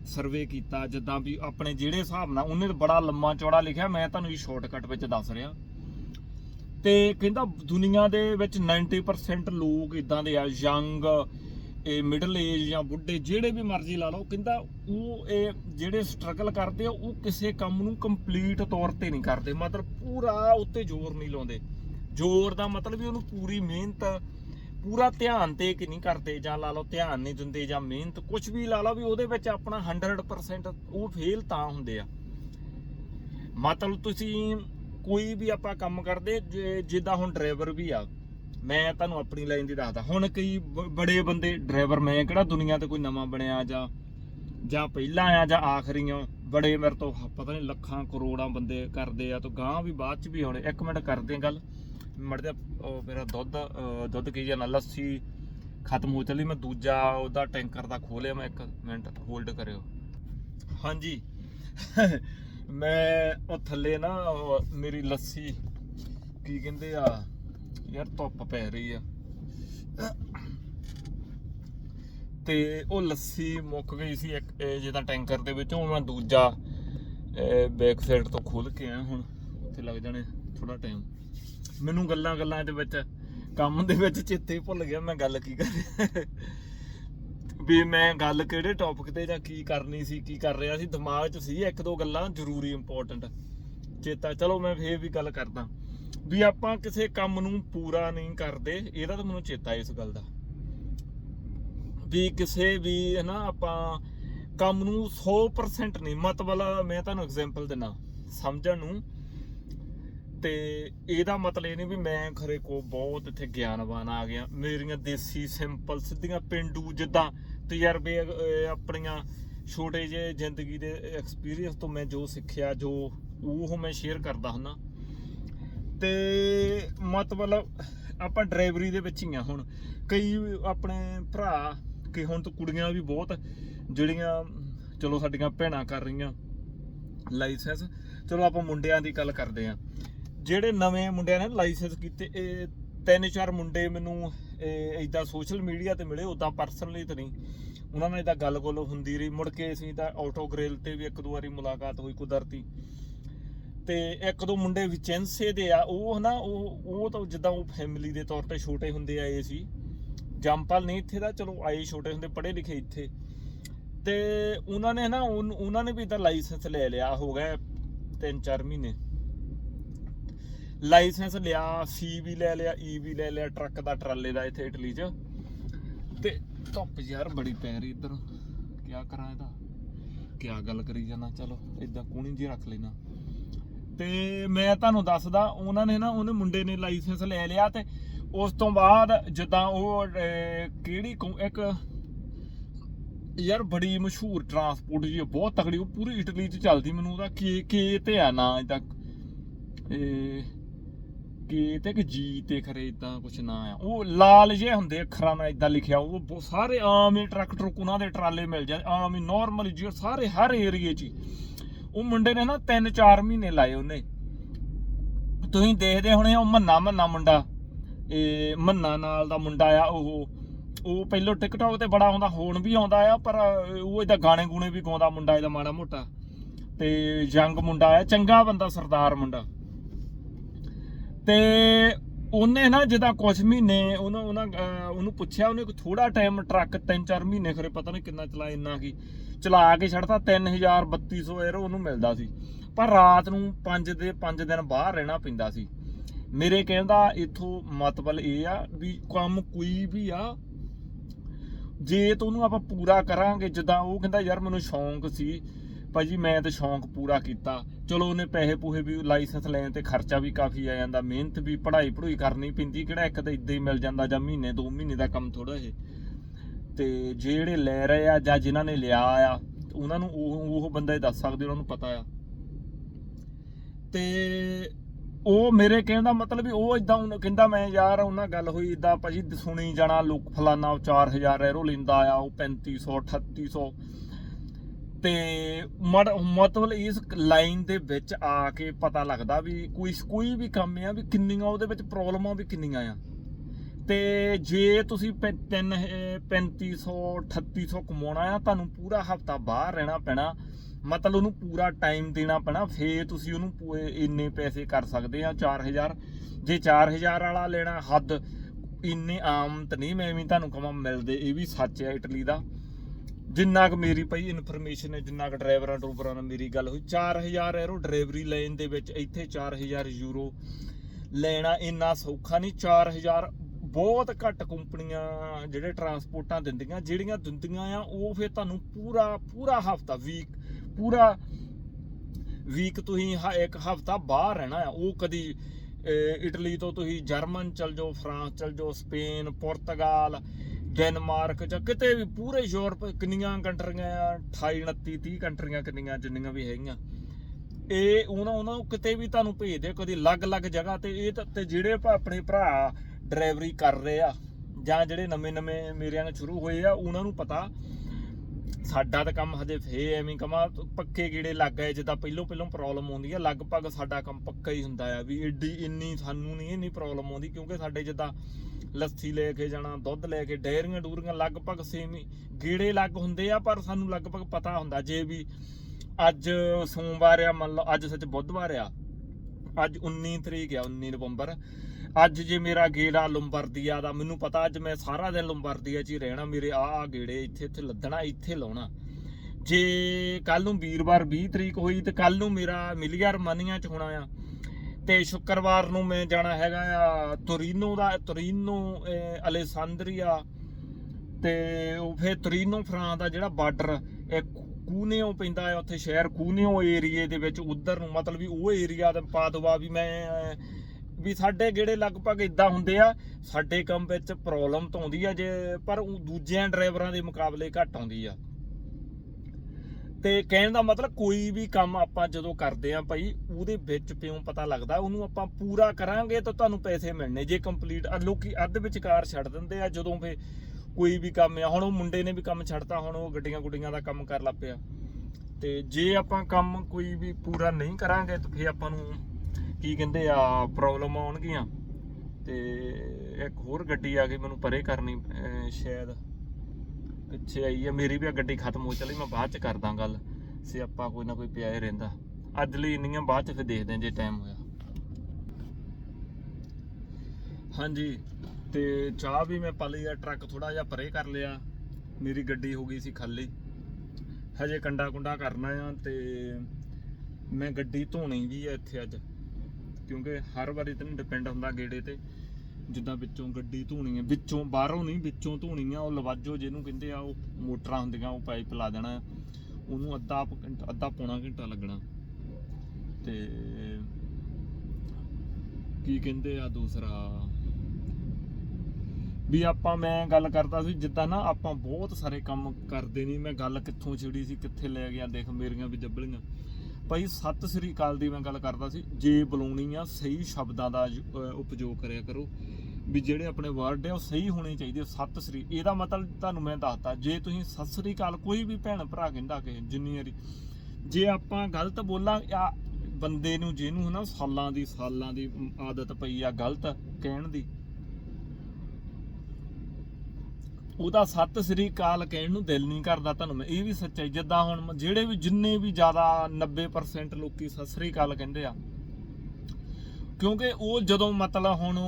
ਸਰਵੇ ਕੀਤਾ, ਜਿੱਦਾਂ ਵੀ ਆਪਣੇ ਜਿਹੜੇ ਹਿਸਾਬ ਨਾਲ ਉਹਨੇ ਬੜਾ ਲੰਮਾ ਚੌੜਾ ਲਿਖਿਆ, ਮੈਂ ਤੁਹਾਨੂੰ ਇਹ ਸ਼ਾਰਟਕਟ ਵਿੱਚ ਦੱਸ ਰਿਹਾ। ਤੇ ਕਹਿੰਦਾ ਦੁਨੀਆ ਦੇ ਵਿੱਚ 90% ਲੋਕ ਇਦਾਂ ਦੇ ਆ ਯੰਗ ਇਹ ਮਿਡਲ ਏਜ ਜਾਂ ਬੁੱਢੇ ਜਿਹੜੇ ਵੀ ਮਰਜ਼ੀ ਲਾ ਲਓ ਕਹਿੰਦਾ ਉਹ ਇਹ ਜਿਹੜੇ ਸਟਰਗਲ ਕਰਦੇ ਆ, ਉਹ ਕਿਸੇ ਕੰਮ ਨੂੰ ਕੰਪਲੀਟ ਤੌਰ ਤੇ ਨਹੀਂ ਕਰਦੇ। ਮਤਲਬ ਪੂਰਾ ਉੱਤੇ ਜ਼ੋਰ ਨਹੀਂ ਲਾਉਂਦੇ। ਜ਼ੋਰ ਦਾ ਮਤਲਬ ਵੀ ਉਹਨੂੰ ਪੂਰੀ ਮਿਹਨਤ, ਪੂਰਾ ਧਿਆਨ ਤੇ ਕਿ ਨਹੀਂ ਕਰਦੇ, ਜਾਂ ਲਾ ਲਓ ਧਿਆਨ ਨਹੀਂ ਦਿੰਦੇ, ਜਾਂ ਮਿਹਨਤ ਕੁਝ ਵੀ ਲਾ ਲਓ ਵੀ ਉਹਦੇ ਵਿੱਚ ਆਪਣਾ 100% ਉਹ ਫੇਲ ਤਾਂ ਹੁੰਦੇ ਆ। ਮਤਲਬ ਤੁਸੀਂ ਕੋਈ ਵੀ ਆਪਾਂ ਕੰਮ ਕਰਦੇ, ਜੇ- ਜਿੱਦਾਂ ਹੁਣ ਡਰਾਈਵਰ ਵੀ ਆ ਮੈਂ ਤੁਹਾਨੂੰ ਆਪਣੀ ਲਾਈਨ ਦੀ ਦੱਸਦਾ। ਹੁਣ ਕਈ ਬੜੇ ਬੰਦੇ ਡਰਾਈਵਰ, ਮੈਂ ਕਿਹੜਾ ਦੁਨੀਆ ਤੇ ਕੋਈ ਨਵਾਂ ਬਣਿਆ ਜਾਂ ਜਾਂ ਪਹਿਲਾਂ ਆ ਜਾਂ ਆਖਰੀ ਆ ਬੜੇ ਮੇਰੇ ਤੋਂ ਪਤਾ ਨਹੀਂ ਲੱਖਾਂ, ਕਰੋੜਾਂ ਬੰਦੇ ਕਰਦੇ ਆ, ਤਾਂ ਗਾਂ ਵੀ ਬਾਅਦ ਚ ਵੀ ਆਉਣੇ ਇੱਕ ਮਿੰਟ ਕਰਦੇ ਆ ਗੱਲ। ਮੜ ਮੇਰਾ ਦੁੱਧ ਦੁੱਧ ਕੀ ਜਾਨਾ ਲੱਸੀ ਖਤਮ ਹੋ ਚੱਲੀ, ਮੈਂ ਦੂਜਾ ਉਹਦਾ ਟੈਂਕਰ ਦਾ ਖੋਲਿਆ ਮੈਂ ਇੱਕ ਮਿੰਟ ਹੋਲਡ ਕਰਿਓ। ਹਾਂਜੀ। ਮੈਂ ਉਹ ਥੱਲੇ ਨਾ ਮੇਰੀ ਲੱਸੀ, ਕੀ ਕਹਿੰਦੇ ਆ? ਯਾਰ ਧੁੱਪ ਪੈ ਰਹੀ ਆ। ਤੇ ਉਹ ਲੱਸੀ ਮੁੱਕ ਗਈ ਸੀ ਇੱਕ ਜਿਹਦਾ ਟੈਂਕਰ ਦੇ ਵਿੱਚ, ਉਹ ਮੈਂ ਦੂਜਾ ਬੈਕ ਸਾਈਡ ਤੋਂ ਖੋਲ ਕੇ ਆਇਆ ਹੁਣ, ਉੱਥੇ ਲੱਗ ਜਾਣੇ ਥੋੜਾ ਟਾਈਮ ਮੈਨੂੰ ਗੱਲਾਂ ਗੱਲਾਂ ਦੇ ਵਿੱਚ, ਕੰਮ ਦੇ ਵਿੱਚ ਚੇਤੇ ਭੁੱਲ ਗਿਆ ਮੈਂ ਗੱਲ ਕੀ ਕਰ। ਰਿਹਾ ਵੀ ਮੈਂ ਗੱਲ ਕਿਹੜੇ ਟੌਪਿਕ ਤੇ ਜਾਂ ਕੀ ਕਰਨੀ ਸੀ, ਕੀ ਕਰ ਰਿਹਾ ਸੀ, ਦਿਮਾਗ 'ਚ ਸੀ ਇੱਕ ਦੋ ਗੱਲਾਂ ਜ਼ਰੂਰੀ ਇੰਪੋਰਟੈਂਟ ਚੇਤਾ, ਚਲੋ ਮੈਂ ਫੇਰ ਵੀ ਗੱਲ ਕਰਦਾ। ਵੀ ਆਪਾਂ ਕਿਸੇ ਕੰਮ ਨੂੰ ਪੂਰਾ ਨਹੀਂ ਕਰਦੇ ਇਹਦਾ ਤਾਂ ਮੈਨੂੰ ਚੇਤਾ ਇਸ ਗੱਲ ਦਾ। ਵੀ ਕਿਸੇ ਵੀ ਹੈ ਆਪਾਂ ਕੰਮ ਨੂੰ 100% ਨਹੀਂ ਮਤਲਬ ਮੈਂ ਤੁਹਾਨੂੰ ਐਗਜ਼ਾਮਪਲ ਦਿੰਨਾ ਸਮਝਣ ਨੂੰ। ਤੇ ਇਹਦਾ ਮਤਲਬ ਇਹ ਨਹੀਂ ਵੀ ਮੈਂ ਖਰੇ ਕੋ ਬਹੁਤ ਇੱਥੇ ਗਿਆਨਵਾਨ ਆ ਗਿਆ ਮੇਰੀਆਂ ਦੇਸੀ ਸਿੰਪਲ ਸਿੱਧੀਆਂ ਪਿੰਡੂ ਜਿੱਦਾਂ ਤਜਰਬੇ ਅਹ, ਆਪਣੀਆਂ ਛੋਟੇ ਜਿਹੇ ਜ਼ਿੰਦਗੀ ਦੇ ਐਕਸਪੀਰੀਅੰਸ ਤੋਂ ਮੈਂ ਜੋ ਸਿੱਖਿਆ ਜੋ ਉਹ ਮੈਂ ਸ਼ੇਅਰ ਕਰਦਾ ਹੁੰਦਾ ਤੇ ਮਤਲਬ ਆਪਾਂ ਡਰਾਈਵਰੀ ਦੇ ਵਿੱਚ ਹੀ ਆ ਹੁਣ। ਕਈ ਆਪਣੇ ਭਰਾ ਕਿ ਹੁਣ ਤਾਂ ਕੁੜੀਆਂ ਵੀ ਬਹੁਤ ਜਿਹੜੀਆਂ, ਚਲੋ ਸਾਡੀਆਂ ਭੈਣਾਂ ਕਰ ਰਹੀਆਂ ਲਾਇਸੈਂਸ ਚਲੋ ਆਪਾਂ ਮੁੰਡਿਆਂ ਦੀ ਗੱਲ ਕਰਦੇ ਆ। ਜਿਹੜੇ ਨਵੇਂ ਮੁੰਡਿਆਂ ਨੇ ਲਾਇਸੈਂਸ ਕੀਤੇ, ਇਹ ਤਿੰਨ ਚਾਰ ਮੁੰਡੇ ਮੈਨੂੰ ਇਦਾਂ ਸੋਸ਼ਲ ਮੀਡੀਆ ਤੇ ਮਿਲੇ ਉਦਾਂ ਪਰਸਨਲੀ ਤਾਂ ਨਹੀਂ। ਉਹਨਾਂ ਨਾਲ ਇਦਾਂ ਗੱਲ ਗੋਲ ਹੁੰਦੀ ਰਹੀ। ਮੁੜ ਕੇ ਅਸੀਂ ਤਾਂ ਆਟੋ ਗ੍ਰਿਲ ਤੇ ਵੀ ਇੱਕ ਦੋ ਵਾਰੀ ਮੁਲਾਕਾਤ ਹੋਈ ਕੁਦਰਤੀ। ਤੇ ਇੱਕ ਦੋ ਮੁੰਡੇ ਵਿਚੈਂਸੇ ਦੇ ਆ, ਉਹ ਹਨਾ, ਉਹ ਉਹ ਤਾਂ ਜਿੱਦਾਂ ਉਹ ਫੈਮਿਲੀ ਦੇ ਤੌਰ ਤੇ ਛੋਟੇ ਹੁੰਦੇ ਆਏ ਸੀ। ਜੰਪਲ ਨਹੀਂ ਇੱਥੇ ਦਾ, ਚਲੋ ਆਏ ਛੋਟੇ ਹੁੰਦੇ, ਪੜ੍ਹੇ ਲਿਖੇ ਇੱਥੇ। ਤੇ ਉਹਨਾਂ ਨੇ ਨਾ ਉਹਨਾਂ ਨੇ ਵੀ ਤਾਂ ਲਾਇਸੈਂਸ ਲੈ ਲਿਆ ਹੋ ਗਿਆ 3-4 ਮਹੀਨੇ। ਲਾਇਸੈਂਸ ਲਿਆ ਸੀ ਵੀ ਲੈ ਲਿਆ ਈ ਵੀ ਲੈ ਲਿਆ ਟਰੱਕ ਦਾ ਟਰਾਲੇ ਦਾ ਇੱਥੇ ਇਟਲੀ 'ਚ। ਤੇ ਧੁੱਪ ਯਾਰ ਬੜੀ ਪੈ ਰਹੀ ਇੱਧਰ। ਕੀ ਕਰਾਂ ਇਹਦਾ? ਕੀ ਗੱਲ ਕਰੀ ਜਾਣਾ? ਚਲੋ ਇਦਾਂ ਕੂਣੀ ਜੀ ਰੱਖ ਲੈਣਾ ਤੇ ਮੈਂ ਤੁਹਾਨੂੰ ਦੱਸਦਾ, ਉਹਨਾਂ ਨੇ ਨਾ, ਉਹਨੇ ਮੁੰਡੇ ਨੇ ਲਾਇਸੈਂਸ ਲੈ ਲਿਆ ਤੇ ਉਸ ਤੋਂ ਬਾਅਦ ਜਿੱਦਾਂ ਉਹ ਕਿਹੜੀ ਇੱਕ ਯਾਰ ਬੜੀ ਮਸ਼ਹੂਰ ਟਰਾਂਸਪੋਰਟ ਜੀ ਬਹੁਤ ਤਕੜੀ, ਉਹ ਪੂਰੀ ਇਟਲੀ 'ਚ ਚੱਲਦੀ ਮੈਨੂੰ ਉਹਦਾ, ਕੇ ਕੇ ਤੇ ਆ ਨਾ ਇਦਾਂ ਇਹ ਕੇ ਤੇ ਕਿ ਜੀ ਤੇ ਖਰੇ ਇਦਾਂ ਕੁਛ ਨਾ ਆ। ਉਹ ਲਾਲ ਜੇ ਹੁੰਦੇ ਅੱਖਰਾਂ ਨਾਲ ਇਦਾਂ ਲਿਖਿਆ, ਉਹ ਸਾਰੇ ਆਮ ਹੀ ਟਰੱਕ ਟਰੁੱਕ ਉਹਨਾਂ ਦੇ ਟਰਾਲੇ ਮਿਲ ਜਾਂਦੇ, ਆਮ ਹੀ ਨਾਰਮਲ ਜੀ ਸਾਰੇ ਹਰ ਏਰੀਏ 'ਚ ਉਹ ਮੁੰਡੇ ਨੇ ਨਾ 3-4 ਮਹੀਨੇ ਲਾਏ ਉਹਨੇ। ਤੁਸੀਂ ਦੇਖਦੇ ਹੋਣੇ ਉਹ ਮੰਨਾ ਮੰਨਾ ਮੁੰਡਾ। ਇਹ ਮੰਨਾ ਨਾਲ ਦਾ ਮੁੰਡਾ ਆ ਉਹ। ਉਹ ਪਹਿਲਾਂ ਟਿਕਟੌਕ ਤੇ ਬੜਾ ਆਉਂਦਾ, ਹੁਣ ਵੀ ਆਉਂਦਾ ਆ, ਪਰ ਉਹ ਇਹਦਾ ਗਾਣੇ ਗੂਣੇ ਵੀ ਗਾਉਂਦਾ ਮੁੰਡਾ, ਇਹਦਾ ਮਾੜਾ ਮੋਟਾ। ਤੇ ਯੰਗ ਮੁੰਡਾ ਆ, ਚੰਗਾ ਬੰਦਾ ਸਰਦਾਰ ਮੁੰਡਾ। ਤੇ ਉਹਨੇ ਨਾ ਜਿੱਦਾਂ ਕੁਝ ਮਹੀਨੇ ਉਹਨੂੰ, ਉਹਨਾਂ, ਅਹ ਉਹਨੂੰ ਪੁੱਛਿਆ, ਉਹਨੇ ਥੋੜਾ ਟਾਈਮ ਟਰੱਕ 3-4 ਮਹੀਨੇ ਖਰੇ ਪਤਾ ਨਹੀਂ ਕਿੰਨਾ ਚਲਾਇਆ, ਇੰਨਾ ਕੀ। ਚਲਾ ਕੇ ਛੱਡਤਾ 3200 ਯੂਰੋ ਉਹਨੂੰ ਮਿਲਦਾ ਸੀ। ਪਰ ਰਾਤ ਨੂੰ 5 ਦੇ 5 ਦਿਨ ਬਾਹਰ ਰਹਿਣਾ ਪੈਂਦਾ ਸੀ। ਮੇਰੇ ਕਹਿੰਦਾ ਇਥੋਂ ਮਤਲਬ ਇਹ ਆ ਵੀ ਕੰਮ ਕੋਈ ਵੀ ਆ, ਜੇ ਤੂੰ ਆਪਾਂ ਪੂਰਾ ਕਰਾਂਗੇ, ਜਿੱਦਾਂ ਉਹ ਕਹਿੰਦਾ, ਯਾਰ ਮੈਨੂੰ ਸ਼ੌਂਕ ਸੀ, ਭਾਜੀ ਮੈਂ ਤੇ ਸ਼ੌਂਕ ਪੂਰਾ ਕੀਤਾ। ਚਲੋ ਉਹਨੇ ਪੈਸੇ ਪੂਹੇ ਵੀ, ਲਾਇਸੈਂਸ ਲੈਣ ਤੇ ਖਰਚਾ ਵੀ ਕਾਫੀ ਆ ਜਾਂਦਾ, ਮਿਹਨਤ ਵੀ ਪੜ੍ਹਾਈ ਪੜੂਈ ਕਰਨੀ ਪੈਂਦੀ, ਕਿਹੜਾ ਇੱਕ ਤਾਂ ਇਦਾਂ ਹੀ ਮਿਲ ਜਾਂਦਾ ਜਾਂ ਮਹੀਨੇ, ਦੋ ਮਹੀਨੇ ਦਾ ਕੰਮ ਥੋੜਾ ਇਹ। ਤੇ ਜਿਹੜੇ ਲੈ ਰਹੇ ਆ ਜਾਂ ਜਿਨ੍ਹਾਂ ਨੇ ਲਿਆ ਆ, ਉਹਨਾਂ ਨੂੰ ਉਹ ਉਹ ਬੰਦਾ ਹੀ ਦੱਸ ਸਕਦੇ, ਉਹਨਾਂ ਨੂੰ ਪਤਾ ਆ। ਤੇ ਉਹ ਮੇਰੇ ਕਹਿਣ ਦਾ ਮਤਲਬ ਵੀ ਉਹ ਇਦਾਂ ਉਹਨੂੰ ਕਹਿੰਦਾ ਮੈਂ ਯਾਰ ਉਹਨਾਂ ਗੱਲ ਹੋਈ ਇਦਾਂ ਭਾਜੀ ਸੁਣੀ ਜਾਣਾ, ਲੋਕ ਫਲਾਨਾ ਉਹ 4000 ਯੂਰੋ ਲੈਂਦਾ ਆ, ਉਹ 3500 3800 ਤੇ ਮਤਲਬ ਇਸ ਲਾਈਨ ਦੇ ਵਿੱਚ ਆ ਕੇ ਪਤਾ ਲੱਗਦਾ ਵੀ ਕੋਈ ਕੋਈ ਵੀ ਕੰਮ ਆ ਵੀ ਕਿੰਨੀਆਂ ਉਹਦੇ ਵਿੱਚ ਪ੍ਰੋਬਲਮਾਂ ਵੀ ਕਿੰਨੀਆਂ ਆ। ਤੇ ਜੇ ਤੁਸੀਂ 3 3500 3800 ਕਮਾਉਣਾ ਆ, ਤੁਹਾਨੂੰ ਪੂਰਾ ਹਫਤਾ ਬਾਹਰ ਰਹਿਣਾ ਪੈਣਾ। ਮਤਲਬ ਉਹਨੂੰ ਪੂਰਾ ਟਾਈਮ ਦੇਣਾ ਪੈਣਾ। ਫੇਰ ਤੁਸੀਂ ਉਹਨੂੰ ਪੂ- ਇੰਨੇ ਪੈਸੇ ਕਰ ਸਕਦੇ ਆ 4000 ਜੇ 4000 ਵਾਲਾ ਲੈਣਾ ਹੱਦ, ਇੰਨੇ ਆਮ ਤਾਂ ਨਹੀਂ, ਮੈਂ ਵੀ ਤੁਹਾਨੂੰ ਕਹਾਂ ਮਿਲਦੇ, ਇਹ ਵੀ ਸੱਚ ਹੈ ਇਟਲੀ ਦਾ। ਜਿੰਨਾ ਕੁ ਮੇਰੀ ਪਈ ਇਨਫੋਰਮੇਸ਼ਨ ਹੈ, ਜਿੰਨਾ ਕੁ ਡਰਾਈਵਰਾਂ ਡਰੂਵਰਾਂ ਨਾਲ ਮੇਰੀ ਗੱਲ ਹੋਈ 4000 ਯੂਰੋ ਡਰਾਈਵਰੀ ਲਾਈਨ ਦੇ ਵਿੱਚ ਇੱਥੇ 4000 ਯੂਰੋ ਲੈਣਾ ਇੰਨਾ ਸੌਖਾ ਨਹੀਂ 4000 ਬਹੁਤ ਘੱਟ ਕੰਪਨੀਆਂ ਜਿਹੜੇ ਟਰਾਂਸਪੋਰਟਾਂ ਦਿੰਦੀਆਂ, ਜਿਹੜੀਆਂ ਦਿੰਦੀਆਂ ਆ, ਉਹ ਫਿਰ ਤੁਹਾਨੂੰ ਪੂਰਾ ਪੂਰਾ ਹਫਤਾ ਵੀਕ ਪੂਰਾ ਵੀਕ ਤੁਸੀਂ ਇੱਕ ਹਫਤਾ ਬਾਹਰ ਰਹਿਣਾ ਆ। ਉਹ ਕਦੀ ਇਟਲੀ ਤੋਂ ਤੁਸੀਂ ਜਰਮਨ ਚਲ ਜਾਓ, ਫਰਾਂਸ ਚਲ ਜਾਓ, ਸਪੇਨ, ਪੁਰਤਗਾਲ, ਡੈਨਮਾਰਕ ਜਾਂ ਕਿਤੇ ਵੀ, ਪੂਰੇ ਯੂਰਪ ਕਿੰਨੀਆਂ ਕੰਟਰੀਆਂ ਆ 28 29 30 ਕੰਟਰੀਆਂ ਕਿੰਨੀਆਂ ਜਿੰਨੀਆਂ ਵੀ ਹੈਗੀਆਂ। ਇਹ, ਉਹਨਾਂ ਉਹਨਾਂ ਨੂੰ ਕਿਤੇ ਵੀ ਤੁਹਾਨੂੰ ਭੇਜਦੇ ਕਦੀ ਅਲੱਗ-ਅਲੱਗ ਜਗ੍ਹਾ ਤੇ, ਇਹ ਤੇ ਜਿਹੜੇ ਆਪਣੇ ਭਰਾ ਡਰਾਈਵਰੀ ਕਰ ਰਹੇ ਆ ਜਾਂ ਜਿਹੜੇ ਨਵੇਂ-ਨਵੇਂ ਮੇਰਿਆਂ ਨਾਲ ਸ਼ੁਰੂ ਹੋਏ ਆ, ਉਹਨਾਂ ਨੂੰ ਪਤਾ। ਸਾਡਾ ਤਾਂ ਕੰਮ ਹਜੇ ਫੇ ਐਵੇਂ ਕਮਾ, ਪੱਕੇ ਕੀੜੇ ਲੱਗ ਗਏ, ਜਿੱਦਾਂ ਪਹਿਲੋਂ ਪਹਿਲੋਂ ਪ੍ਰੋਬਲਮ ਆਉਂਦੀ ਆ, ਲਗਭਗ ਸਾਡਾ ਕੰਮ ਪੱਕਾ ਹੀ ਹੁੰਦਾ ਆ, ਵੀ ਏਡੀ ਇੰਨੀ ਸਾਨੂੰ ਨਹੀਂ ਇੰਨੀ ਪ੍ਰੋਬਲਮ ਆਉਂਦੀ, ਕਿਉਂਕਿ ਸਾਡੇ ਜਿੱਦਾਂ ਲੱਸੀ ਲੈ ਕੇ ਜਾਣਾ, ਦੁੱਧ ਲੈ ਕੇ ਡੈਰੀਆਂ ਡੂਰੀਆਂ ਲਗਭਗ ਸੇਮ ਹੀ ਗੀੜੇ ਲੱਗ ਹੁੰਦੇ ਆ, ਪਰ ਸਾਨੂੰ ਲਗਭਗ ਪਤਾ ਹੁੰਦਾ, ਜੇ ਵੀ ਅੱਜ ਸੋਮਵਾਰ ਆ, ਮੰਨ ਲਓ ਅੱਜ ਸੱਚ ਬੁੱਧਵਾਰ ਆ, ਅੱਜ 19 ਤਰੀਕ ਆ 19 ਨਵੰਬਰ। ਅੱਜ ਜੇ ਮੇਰਾ ਗੇੜਾ ਲੰਬਰਦੀਆ ਦਾ ਮੈਨੂੰ ਪਤਾ ਅੱਜ ਮੈਂ ਸਾਰਾ ਦਿਨ ਲੰਬਰਦੀਆ 'ਚ ਹੀ ਰਹਿਣਾ ਮੇਰੇ ਆ ਆ ਗੇੜੇ ਇੱਥੇ ਇੱਥੇ ਲੱਦਣਾ ਇੱਥੇ ਲਾਉਣਾ। ਜੇ ਕੱਲ ਨੂੰ ਵੀਰਵਾਰ 20 ਤਰੀਕ ਹੋਈ ਤੇ ਕੱਲ ਨੂੰ ਮੇਰਾ ਮਿਲੀਅਰ ਮਨੀਆਂ 'ਚ ਹੋਣਾ ਆ ਤੇ ਸ਼ੁੱਕਰਵਾਰ ਨੂੰ ਮੈਂ ਜਾਣਾ ਹੈਗਾ ਆ ਤੋਰੀਨੋ ਦਾ ਤੋਰੀਨੋ ਅਹ, ਤੇ ਉਹ ਫਿਰ ਤੋਰੀਨੋ ਫਰਾਂਸ ਦਾ ਜਿਹੜਾ ਬਾਰਡਰ ਕੂਨੇਓ ਪੈਂਦਾ ਹੈ ਉੱਥੇ ਸ਼ਹਿਰ ਕੂਨੇਓ ਏਰੀਏ ਦੇ ਵਿੱਚ ਉਧਰ ਨੂੰ ਮਤਲਬ ਵੀ ਉਹ ਏਰੀਆ ਦਾ ਪਾਦਵਾ ਵੀ ਮੈਂ ਵੀ ਸਾਡੇ ਗੇੜੇ ਲਗਭਗ ਇਦਾਂ ਹੁੰਦੇ ਆ, ਸਾਡੇ ਕੰਮ ਵਿੱਚ ਪ੍ਰੋਬਲਮ ਤਾਂ ਆਉਂਦੀ ਆ ਜੇ, ਪਰ ਦੂਜਿਆਂ ਡਰਾਈਵਰਾਂ ਦੇ ਮੁਕਾਬਲੇ ਘੱਟ ਆਉਂਦੀ ਆ। ਤੇ ਕਹਿਣ ਦਾ ਮਤਲਬ ਕੋਈ ਵੀ ਕੰਮ ਆਪਾਂ ਜਦੋਂ ਕਰਦੇ ਆ ਭਾਈ, ਉਹਦੇ ਵਿੱਚ ਪਿਓ ਪਤਾ ਲੱਗਦਾ, ਉਹਨੂੰ ਆਪਾਂ ਪੂਰਾ ਕਰਾਂਗੇ ਤਾਂ ਤੁਹਾਨੂੰ ਪੈਸੇ ਮਿਲਣੇ। ਜੇ ਕੰਪਲੀਟ ਲੋਕੀ ਅੱਧ ਵਿਚਕਾਰ ਛੱਡ ਦਿੰਦੇ ਆ, ਜਦੋਂ ਫੇ ਕੋਈ ਵੀ ਕੰਮ ਆ, ਹੁਣ ਉਹ ਮੁੰਡੇ ਨੇ ਵੀ ਕੰਮ ਛੱਡਤਾ, ਹੁਣ ਉਹ ਗੱਡੀਆਂ ਗੁੱਡੀਆਂ ਦਾ ਕੰਮ ਕਰ ਲੱਗ ਪਿਆ। ਤੇ ਜੇ ਆਪਾਂ ਕੰਮ ਕੋਈ ਵੀ ਪੂਰਾ ਨਹੀਂ ਕਰਾਂਗੇ ਤਾਂ ਫੇ ਆਪਾਂ ਨੂੰ ਕੀ ਕਹਿੰਦੇ ਆ ਪ੍ਰੋਬਲਮ ਆਉਣਗੀਆਂ। ਤੇ ਇੱਕ ਹੋਰ ਗੱਡੀ ਆ ਗਈ ਮੈਨੂੰ ਪਰੇ ਕਰਨੀ ਸ਼ਾਇਦ। ਪਿੱਛੇ ਆਈ ਹੈ ਮੇਰੀ ਵੀ ਆ, ਗੱਡੀ ਖਤਮ ਹੋ ਚਲੀ, ਮੈਂ ਬਾਅਦ ਚ ਕਰਦਾ ਗੱਲ ਸਿਆਪਾ ਕੋਈ ਨਾ ਕੋਈ ਪਿਆ ਹੀ ਰਹਿੰਦਾ। ਅੱਜ ਲਈ ਇੰਨੀਆਂ ਬਾਅਦ ਚ ਫਿਰ ਦੇਖਦੇ ਹਾਂ ਜੇ ਟਾਈਮ ਹੋਇਆ। ਹਾਂਜੀ, ਤੇ ਚਾਹ ਵੀ ਮੈਂ ਪਾ ਲਈ ਆ, ਟਰੱਕ ਥੋੜਾ ਜਿਹਾ ਪਰੇ ਕਰ ਲਿਆ। ਮੇਰੀ ਗੱਡੀ ਹੋ ਗਈ ਸੀ ਖਾਲੀ। ਹਜੇ ਕੰਡਾ ਕੁੰਡਾ ਕਰਨਾ ਆ, ਤੇ ਮੈਂ ਗੱਡੀ ਧੋਣੀ ਵੀ ਆ ਇੱਥੇ ਅੱਜ। ਕਿਉਂਕਿ ਹਰ ਵਾਰੀ ਤੇ ਨਹੀਂ ਡਿਪੈਂਡ ਹੁੰਦਾ ਗੇੜੇ ਤੇ। ਜਿੱਦਾਂ ਵਿੱਚੋਂ ਗੱਡੀ ਧੋਣੀ ਹੈ, ਵਿੱਚੋਂ ਬਾਹਰੋਂ ਨਹੀਂ, ਵਿੱਚੋਂ ਧੋਣੀ ਆ, ਉਹ ਲਵਾਜੋ ਜਿਹਨੂੰ ਕਹਿੰਦੇ ਆ, ਉਹ ਮੋਟਰਾਂ ਹੁੰਦੀਆਂ, ਉਹ ਪਾਈਪ ਲਾ ਦੇਣਾ। ਉਹਨੂੰ ਅੱਧਾ ਪ- ਘੰਟਾ, ਅੱਧਾ ਪੌਣਾ ਘੰਟਾ ਲੱਗਣਾ। ਤੇ ਕੀ ਕਹਿੰਦੇ ਆ ਦੂਸਰਾ? ਵੀ ਆਪਾਂ, ਮੈਂ ਗੱਲ ਕਰਦਾ ਸੀ, ਜਿੱਦਾਂ ਨਾ ਆਪਾਂ ਬਹੁਤ ਸਾਰੇ ਕੰਮ ਕਰਦੇ ਨਹੀਂ, ਮੈਂ ਗੱਲ ਕਿੱਥੋਂ ਛਿੜੀ ਸੀ, ਕਿੱਥੇ ਲੈ ਗਿਆ, ਦੇਖ ਮੇਰੀਆਂ ਵੀ ਜੱਬਲੀਆਂ। ਭਾਈ ਸਤਿ ਸ੍ਰੀ ਅਕਾਲ ਦੀ ਮੈਂ ਗੱਲ ਕਰਦਾ ਸੀ, ਜੇ ਬੁਲਾਉਣੀ ਆ ਸਹੀ ਸ਼ਬਦਾਂ ਦਾ ਉਪਯੋਗ ਕਰਿਆ ਕਰੋ, ਵੀ ਜਿਹੜੇ ਆਪਣੇ ਵਰਡ ਆ ਉਹ ਸਹੀ ਹੋਣੇ ਚਾਹੀਦੇ ਸਤਿ ਸ੍ਰੀ, ਇਹਦਾ ਮਤਲਬ ਤੁਹਾਨੂੰ ਮੈਂ ਦੱਸਤਾ, ਜੇ ਤੁਸੀਂ ਸਤਿ ਸ੍ਰੀ ਅਕਾਲ ਕੋਈ ਵੀ ਭੈਣ ਭਰਾ ਕਹਿੰਦਾ ਕਿ ਜਿੰਨੀ ਵਾਰੀ, ਜੇ ਆਪਾਂ ਗਲਤ ਬੋਲਾਂ, ਆ ਬੰਦੇ ਨੂੰ ਜਿਹਨੂੰ ਹਨਾ ਸਾਲਾਂ ਦੀ ਸਾਲਾਂ ਦੀ ਆਦਤ ਪਈ ਆ ਗਲਤ ਕਹਿਣ ਦੀ ਉਹਦਾ ਸਤਿ ਸ੍ਰੀ ਅਕਾਲ ਕਹਿਣ ਨੂੰ ਦਿਲ ਨਹੀਂ ਕਰਦਾ ਤੁਹਾਨੂੰ ਮੈਂ, ਇਹ ਵੀ ਸੱਚਾਈ, ਜਿੱਦਾਂ ਹੁਣ ਜਿਹੜੇ ਵੀ ਜਿੰਨੇ ਵੀ ਜ਼ਿਆਦਾ 90% ਲੋਕੀ ਸਤਿ ਸ੍ਰੀ ਅਕਾਲ ਕਹਿੰਦੇ ਆ, ਕਿਉਂਕਿ ਉਹ ਜਦੋਂ ਮਤਲਬ ਹੁਣ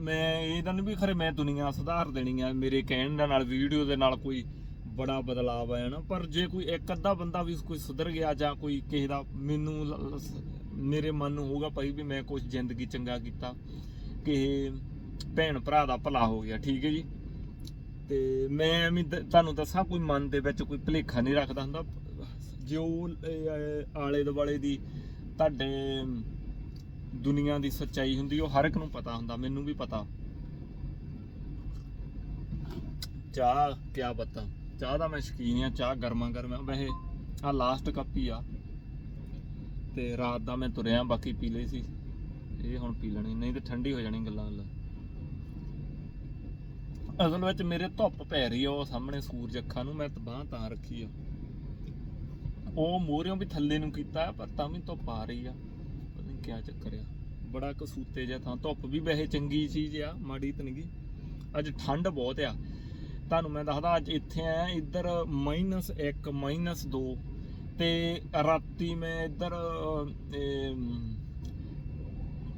ਮੈਂ ਇਹਦਾ ਨਹੀਂ ਵੀ ਖਰੇ ਮੈਂ ਦੁਨੀਆ ਸੁਧਾਰ ਦੇਣੀ ਆ, ਮੇਰੇ ਕਹਿਣ ਦੇ ਨਾਲ ਵੀਡੀਓ ਦੇ ਨਾਲ ਕੋਈ ਬੜਾ ਬਦਲਾਅ ਆਇਆ ਨਾ, ਪਰ ਜੇ ਕੋਈ ਇੱਕ ਅੱਧਾ ਬੰਦਾ ਵੀ ਕੋਈ ਸੁਧਰ ਗਿਆ ਜਾਂ ਕੋਈ ਕਿਸੇ ਦਾ ਮੈਨੂੰ ਮੇਰੇ ਮਨ ਨੂੰ ਹੋਊਗਾ ਭਾਈ ਵੀ ਮੈਂ ਕੁਝ ਜ਼ਿੰਦਗੀ ਚੰਗਾ ਕੀਤਾ, ਕਿ ਭੈਣ ਭਰਾ ਦਾ ਭਲਾ ਹੋ ਗਿਆ, ਠੀਕ ਹੈ ਜੀ? ਤੇ ਮੈਂ ਵੀ ਤੁਹਾਨੂੰ ਦੱਸਾਂ, ਕੋਈ ਮਨ ਦੇ ਵਿੱਚ ਕੋਈ ਭੁਲੇਖਾ ਨਹੀਂ ਰੱਖਦਾ ਹੁੰਦਾ। ਜੋ ਆਲੇ ਦੁਆਲੇ ਦੀ ਤੁਹਾਡੇ ਦੁਨੀਆ ਦੀ ਸੱਚਾਈ ਹੁੰਦੀ, ਉਹ ਹਰ ਇੱਕ ਨੂੰ ਪਤਾ ਹੁੰਦਾ, ਮੈਨੂੰ ਵੀ ਪਤਾ। ਚਾਹ, ਕਿਆ ਪਤਾ। ਚਾਹ ਦਾ ਮੈਂ ਸ਼ੌਕੀਨ ਆ ਚਾਹ ਗਰਮਾ ਗਰਮ ਆ। ਵੈਸੇ ਆ ਲਾਸਟ ਕੱਪ ਹੀ ਆ। ਤੇ ਰਾਤ ਦਾ ਮੈਂ ਤੁਰਿਆ, ਬਾਕੀ ਪੀ ਲਈ ਸੀ। ਇਹ ਹੁਣ ਪੀ ਲੈਣੀ, ਨਹੀਂ ਤੇ ਠੰਡੀ ਹੋ ਜਾਣੀ ਗੱਲਾਂ ਗੱਲਾਂ ਅਸਲ ਵਿੱਚ ਮੇਰੇ ਧੁੱਪ ਪੈ ਰਹੀ ਆ ਉਹ ਸਾਹਮਣੇ ਸੂਰਜ ਅੱਖਾਂ ਨੂੰ ਮੈਂ ਬਾਹ ਤਾਂ ਰੱਖੀ ਆ। ਉਹ ਮੋਰਿਓਂ ਵੀ ਥੱਲੇ ਨੂੰ ਕੀਤਾ ਪਰ ਤਾਂ ਵੀ ਧੁੱਪ ਆ ਰਹੀ ਆ। ਪਤਾ ਨਹੀਂ ਕਿਆ ਚੱਕਰ ਆ। ਬੜਾ ਕਸੂਤੇ ਜਿਹਾ ਥਾਂ ਧੁੱਪ ਵੀ ਵੈਸੇ ਚੰਗੀ ਚੀਜ਼ ਆ ਮਾੜੀ ਤਾਂ ਅੱਜ ਠੰਡ ਬਹੁਤ ਆ। ਤੁਹਾਨੂੰ ਮੈਂ ਦੱਸਦਾ ਅੱਜ ਇੱਥੇ ਆਇਆ ਇੱਧਰ -1 -2 ਤੇ ਰਾਤੀ ਮੈਂ ਇੱਧਰ ਅਹ,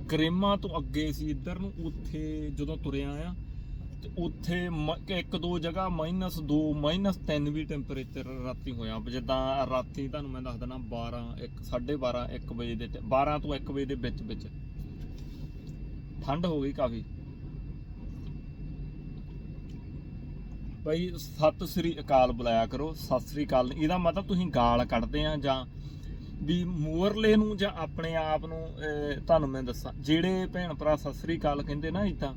ਕਰੇਮਾ ਤੋਂ ਅੱਗੇ ਸੀ ਇੱਧਰ ਨੂੰ ਉੱਥੇ ਜਦੋਂ ਤੁਰਿਆ ਆ ਤੇ ਉੱਥੇ ਇੱਕ ਦੋ ਜਗ੍ਹਾ -2 -3 ਵੀ ਟੈਂਪਰੇਚਰ ਰਾਤੀ ਹੋਇਆ। ਜਿੱਦਾਂ ਰਾਤੀ ਤੁਹਾਨੂੰ ਮੈਂ ਦੱਸ ਦਿੰਦਾ 12 1 12:30 1 ਵਜੇ ਦੇ 12 ਤੋਂ 1 ਵਜੇ ਦੇ ਵਿੱਚ ਵਿੱਚ। ਠੰਡ ਹੋ ਗਈ ਕਾਫੀ। ਭਾਈ ਸਤਿ ਸ੍ਰੀ ਅਕਾਲ ਬੁਲਾਇਆ ਕਰੋ, ਸਤਿ ਸ੍ਰੀ ਅਕਾਲ। ਇਹਦਾ ਮਤਲਬ ਤੁਸੀਂ ਗਾਲ ਕੱਢਦੇ ਆ ਜਾਂ ਵੀ ਮੂਰਲੇ ਨੂੰ ਜਾਂ ਆਪਣੇ ਆਪ ਨੂੰ ਤੁਹਾਨੂੰ ਮੈਂ ਦੱਸਾਂ। ਜਿਹੜੇ ਭੈਣ ਭਰਾ ਸਤਿ ਸ੍ਰੀ ਅਕਾਲ ਕਹਿੰਦੇ ਨਾ ਇਦਾਂ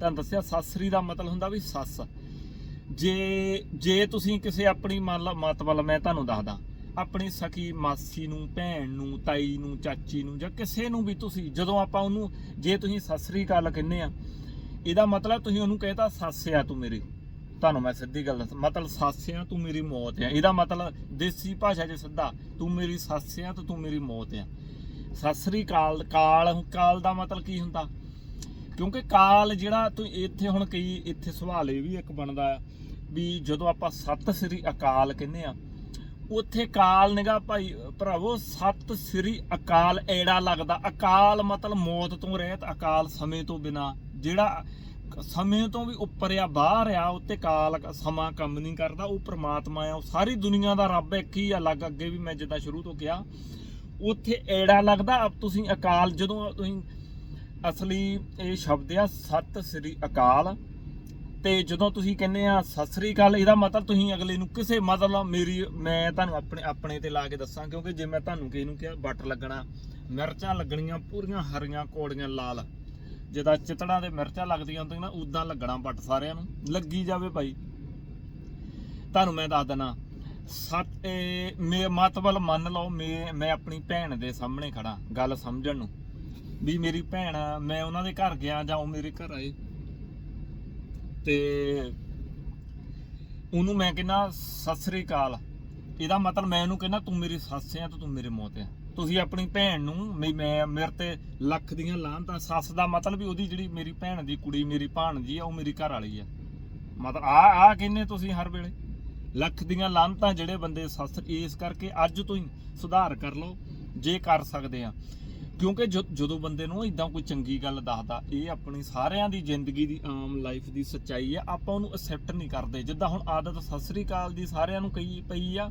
ਤੁਹਾਨੂੰ ਦੱਸਿਆ ਸਤਿ ਦਾ ਮਤਲਬ ਹੁੰਦਾ ਵੀ ਸੱਸ। ਜੇ ਜੇ ਤੁਸੀਂ ਕਿਸੇ ਆਪਣੀ ਮੰਨ ਲਾ, ਮਤ ਵੱਲ ਮੈਂ ਤੁਹਾਨੂੰ ਦੱਸਦਾ, ਆਪਣੀ ਸਖੀ ਮਾਸੀ ਨੂੰ, ਭੈਣ ਨੂੰ, ਤਾਈ ਨੂੰ, ਚਾਚੀ ਨੂੰ ਜਾਂ ਕਿਸੇ ਨੂੰ ਵੀ ਤੁਸੀਂ, ਜਦੋਂ ਆਪਾਂ ਉਹਨੂੰ, ਜੇ ਤੁਸੀਂ ਸਤਿ ਸ੍ਰੀ ਕਹਿੰਦੇ ਆ, ਇਹਦਾ ਮਤਲਬ ਤੁਸੀਂ ਉਹਨੂੰ ਕਹਿਤਾ, ਸੱਸ ਆ ਤੂੰ ਮੇਰੀ। ਤੁਹਾਨੂੰ ਮੈਂ ਸਿੱਧੀ ਗੱਲ ਦੱਸ, ਮਤਲਬ ਸੱਸ ਆ, ਤੂੰ ਮੇਰੀ ਮੌਤ ਆ। ਇਹਦਾ ਮਤਲਬ ਦੇਸੀ ਭਾਸ਼ਾ 'ਚ ਸਿੱਧਾ, ਤੂੰ ਮੇਰੀ ਸੱਸ ਆ ਤੇ ਤੂੰ ਮੇਰੀ ਮੌਤ ਆ। ਸਤਿ ਕਾਲ ਕਾਲ ਕਾਲ ਦਾ ਮਤਲਬ ਕੀ ਹੁੰਦਾ? ਕਿਉਂਕਿ ਕਾਲ ਜਿਹੜਾ ਤੂੰ ਇੱਥੇ ਹੁਣ ਕਈ ਇੱਥੇ ਸਵਾਲ ਇਹ ਵੀ ਇੱਕ ਬਣਦਾ ਆ ਵੀ ਜਦੋਂ ਆਪਾਂ ਸਤਿ ਸ੍ਰੀ ਅਕਾਲ ਕਹਿੰਦੇ ਆ, ਉੱਥੇ ਕਾਲ ਨਿਗਾ ਭਾਈ, ਭਰਾਵੋ, ਸਤਿ ਸ੍ਰੀ ਅਕਾਲ ਐੜਾ ਲੱਗਦਾ। ਅਕਾਲ ਮਤਲਬ ਮੌਤ ਤੋਂ ਰਹਿਤ, ਅਕਾਲ ਸਮੇਂ ਤੋਂ ਬਿਨਾ। ਜਿਹੜਾ ਸਮੇਂ ਤੋਂ ਵੀ ਉੱਪਰ ਆ, ਬਾਹਰ ਆ, ਉੱਤੇ ਕਾਲ ਸਮਾਂ ਕੰਮ ਨਹੀਂ ਕਰਦਾ, ਉਹ ਪ੍ਰਮਾਤਮਾ ਆ, ਉਹ ਸਾਰੀ ਦੁਨੀਆ ਦਾ ਰੱਬ ਇੱਕ ਹੀ ਅਲੱਗ ਅੱਗੇ ਵੀ ਮੈਂ ਜਿੱਦਾਂ ਸ਼ੁਰੂ ਤੋਂ ਕਿਹਾ। ਉੱਥੇ ਐੜਾ ਲੱਗਦਾ, ਅਬ ਤੁਸੀਂ ਅਕਾਲ, ਜਦੋਂ ਤੁਸੀਂ ਅਸਲੀ ਇਹ ਸ਼ਬਦ ਆ, ਸਤਿ ਸ੍ਰੀ ਅਕਾਲ। ਤੇ ਜਦੋਂ ਤੁਸੀਂ ਕਹਿੰਦੇ ਆ, ਸਤਿ ਸ੍ਰੀ ਅਕਾਲ, ਇਹਦਾ ਮਤਲਬ ਤੁਸੀਂ ਅਗਲੇ ਨੂੰ ਕਿਸੇ ਮਤਲਬ ਮੇਰੀ, ਮੈਂ ਤੁਹਾਨੂੰ ਆਪਣੇ ਆਪਣੇ ਤੇ ਲਾ ਕੇ ਦੱਸਾਂ, ਕਿਉਂਕਿ ਜੇ ਮੈਂ ਤੁਹਾਨੂੰ ਕਿਸੇ ਨੂੰ ਕਿਹਾ ਬੱਟ ਲੱਗਣਾ, ਮਿਰਚਾਂ ਲੱਗਣੀਆਂ ਪੂਰੀਆਂ ਹਰੀਆਂ, ਕੋੜੀਆਂ, ਲਾਲ ਜਿੱਦਾਂ ਚਿਤੜਾਂ ਦੇ ਮਿਰਚਾਂ ਲੱਗਦੀਆਂ ਹੁੰਦੀਆਂ ਨਾ ਉਦਾਂ ਲੱਗਣਾ ਬੱਟ ਸਾਰਿਆਂ ਨੂੰ, ਲੱਗੀ ਜਾਵੇ ਭਾਈ। ਤੁਹਾਨੂੰ ਮੈਂ ਦੱਸ ਦਣਾ ਸਤ, ਇਹ ਮੇ ਮਤਬਲ ਮੰਨ ਲਓ, ਮੈਂ ਮੈਂ ਆਪਣੀ ਭੈਣ ਦੇ ਸਾਹਮਣੇ ਖੜਾ ਗੱਲ ਸਮਝਣ ਨੂੰ। ਵੀ ਮੇਰੀ ਭੈਣ ਆ, ਮੈਂ ਉਹਨਾਂ ਦੇ ਘਰ ਗਿਆ ਜਾਂ ਉਹ ਮੇਰੇ ਘਰ ਆਏ। ਤੇ ਉਹਨੂੰ ਮੈਂ ਕਹਿੰਦਾ ਸਤਿ ਸ੍ਰੀ ਅਕਾਲ। ਇਹਦਾ ਮਤਲਬ ਮੈਂ ਉਹਨੂੰ ਕਹਿੰਦਾ ਤੂੰ ਮੇਰੀ ਸੱਸ ਆ ਤੇ ਤੂੰ ਮੇਰੇ ਮੌਤ ਆ। ਤੁਸੀਂ ਆਪਣੀ ਭੈਣ ਨੂੰ ਮੈਂ ਮੇਰੇ ਤੇ ਲੱਖ ਦੀਆਂ ਲਾਹਨਤਾਂ ਸੱਸ ਦਾ ਮਤਲਬ ਵੀ ਉਹਦੀ ਜਿਹੜੀ ਮੇਰੀ ਭੈਣ ਦੀ ਕੁੜੀ ਮੇਰੀ ਭਾਣਜੀ ਆ ਉਹ ਮੇਰੀ ਘਰ ਵਾਲੀ ਆ। ਮਤਲਬ ਆ ਆ ਕਹਿੰਨੇ ਤੁਸੀਂ ਹਰ ਵੇਲੇ। ਲੱਖ ਦੀਆਂ ਲਾਹਨਤਾਂ ਜਿਹੜੇ ਬੰਦੇ ਸੱਸ ਇਸ ਕਰਕੇ ਅੱਜ ਤੋਂ ਹੀ ਸੁਧਾਰ ਕਰ ਲਓ ਜੇ ਕਰ ਸਕਦੇ ਆ। ਕਿਉਂਕਿ ਜਦੋਂ ਬੰਦੇ ਨੂੰ ਇਦਾਂ ਕੋਈ ਚੰਗੀ ਗੱਲ ਦੱਸਦਾ, ਇਹ ਆਪਣੀ ਸਾਰਿਆਂ ਦੀ ਜ਼ਿੰਦਗੀ ਦੀ, ਆਮ ਲਾਈਫ ਦੀ ਸੱਚਾਈ ਆ, ਆਪਾਂ ਉਹਨੂੰ ਅਸੈਪਟ ਨਹੀਂ ਕਰਦੇ। ਜਿੱਦਾਂ ਹੁਣ ਆਦਤ ਸਤਿ ਸ੍ਰੀ ਅਕਾਲ ਦੀ ਸਾਰਿਆਂ ਨੂੰ ਕਈ ਪਈ ਆ,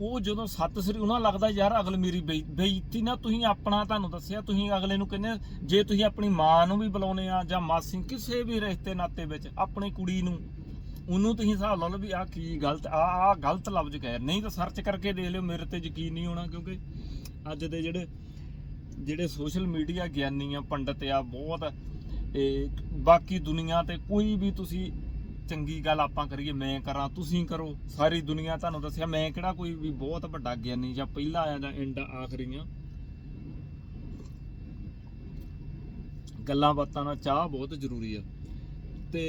ਉਹ ਜਦੋਂ ਸਤਿ ਸ੍ਰੀ, ਉਹਨਾਂ ਲੱਗਦਾ ਯਾਰ ਅਗਲੇ ਮੇਰੀ ਬੇਇੱਜ਼ਤੀ ਨਾ, ਤੁਸੀਂ ਆਪਣਾ ਤੁਹਾਨੂੰ ਦੱਸਿਆ, ਤੁਸੀਂ ਅਗਲੇ ਨੂੰ ਕਹਿੰਦੇ ਜੇ ਤੁਸੀਂ ਆਪਣੀ ਮਾਂ ਨੂੰ ਵੀ ਬੁਲਾਉਨੇ ਆ ਜਾਂ ਮਾਸੀ, ਕਿਸੇ ਵੀ ਰਿਸ਼ਤੇ ਨਾਤੇ ਵਿੱਚ, ਆਪਣੀ ਕੁੜੀ ਨੂੰ, ਉਹਨੂੰ ਤੁਸੀਂ ਹਿਸਾਬ ਲਾ ਲਓ ਵੀ ਆ ਕੀ ਗਲਤ ਆ ਆ ਗਲਤ ਲਫ਼ਜ਼ ਕਹਿ ਨਹੀਂ ਤਾਂ ਸਰਚ ਕਰਕੇ ਦੇਖ ਲਿਓ, ਮੇਰੇ ਤੇ ਯਕੀਨ ਨਹੀਂ ਹੋਣਾ ਕਿਉਂਕਿ ਅੱਜ ਦੇ ਜਿਹੜੇ ਜਿਹੜੇ ਸੋਸ਼ਲ ਮੀਡੀਆ ਗਿਆਨੀ ਆ, ਪੰਡਤ ਆ, ਬਹੁਤ ਇਹ ਬਾਕੀ ਦੁਨੀਆ ਤੇ ਕੋਈ ਵੀ ਤੁਸੀਂ ਚੰਗੀ ਗੱਲ ਆਪਾਂ ਕਰੀਏ, ਮੈਂ ਕਰਾਂ, ਤੁਸੀਂ ਕਰੋ, ਸਾਰੀ ਦੁਨੀਆ ਤੁਹਾਨੂੰ ਦੱਸਿਆ, ਮੈਂ ਕਿਹੜਾ ਕੋਈ ਵੀ ਬਹੁਤ ਵੱਡਾ ਗਿਆਨੀ ਜਾਂ ਪਹਿਲਾ ਆਇਆ ਜਾਂ ਐਂਡ ਆਖਰੀ ਆ ਗੱਲਾਂ ਬਾਤਾਂ ਨਾਲ ਚਾਹ ਬਹੁਤ ਜ਼ਰੂਰੀ ਆ। ਤੇ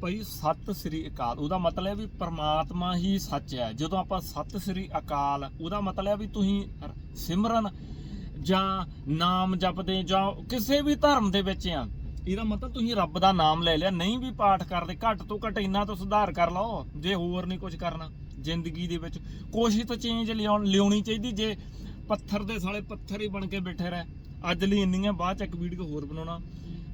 ਭਾਈ ਸਤਿ ਸ੍ਰੀ ਅਕਾਲ, ਉਹਦਾ ਮਤਲਬ ਹੈ ਵੀ ਪ੍ਰਮਾਤਮਾ ਹੀ ਸੱਚ ਹੈ। ਜਦੋਂ ਆਪਾਂ ਸਤਿ ਸ੍ਰੀ ਅਕਾਲ, ਉਹਦਾ ਮਤਲਬ ਹੈ ਵੀ ਤੁਸੀਂ ਸਿਮਰਨ ਜਾਂ ਨਾਮ ਜਪਦੇ ਜਾਂ ਕਿਸੇ ਵੀ ਧਰਮ ਦੇ ਵਿੱਚ ਆ, ਇਹਦਾ ਮਤਲਬ ਤੁਸੀਂ ਰੱਬ ਦਾ ਨਾਮ ਲੈ ਲਿਆ, ਨਹੀਂ ਵੀ ਪਾਠ ਕਰਦੇ, ਘੱਟ ਤੋਂ ਘੱਟ ਇੰਨਾ ਤਾਂ ਸੁਧਾਰ ਕਰ ਲਓ, ਜੇ ਹੋਰ ਨਹੀਂ ਕੁਝ ਕਰਨਾ ਜ਼ਿੰਦਗੀ ਦੇ ਵਿੱਚ। ਕੋਸ਼ਿਸ਼ ਤਾਂ ਚੇਂਜ ਲਿਆਉਣੀ ਚਾਹੀਦੀ, ਜੇ ਪੱਥਰ ਦੇ ਸਾਲੇ ਪੱਥਰ ਹੀ ਬਣ ਕੇ ਬੈਠੇ ਰਹਿ। ਅੱਜ ਲਈ ਇੰਨੀਆਂ ਬਾਅਦ ਚ ਇੱਕ ਵੀਡੀਓ ਹੋਰ ਬਣਾਉਣਾ।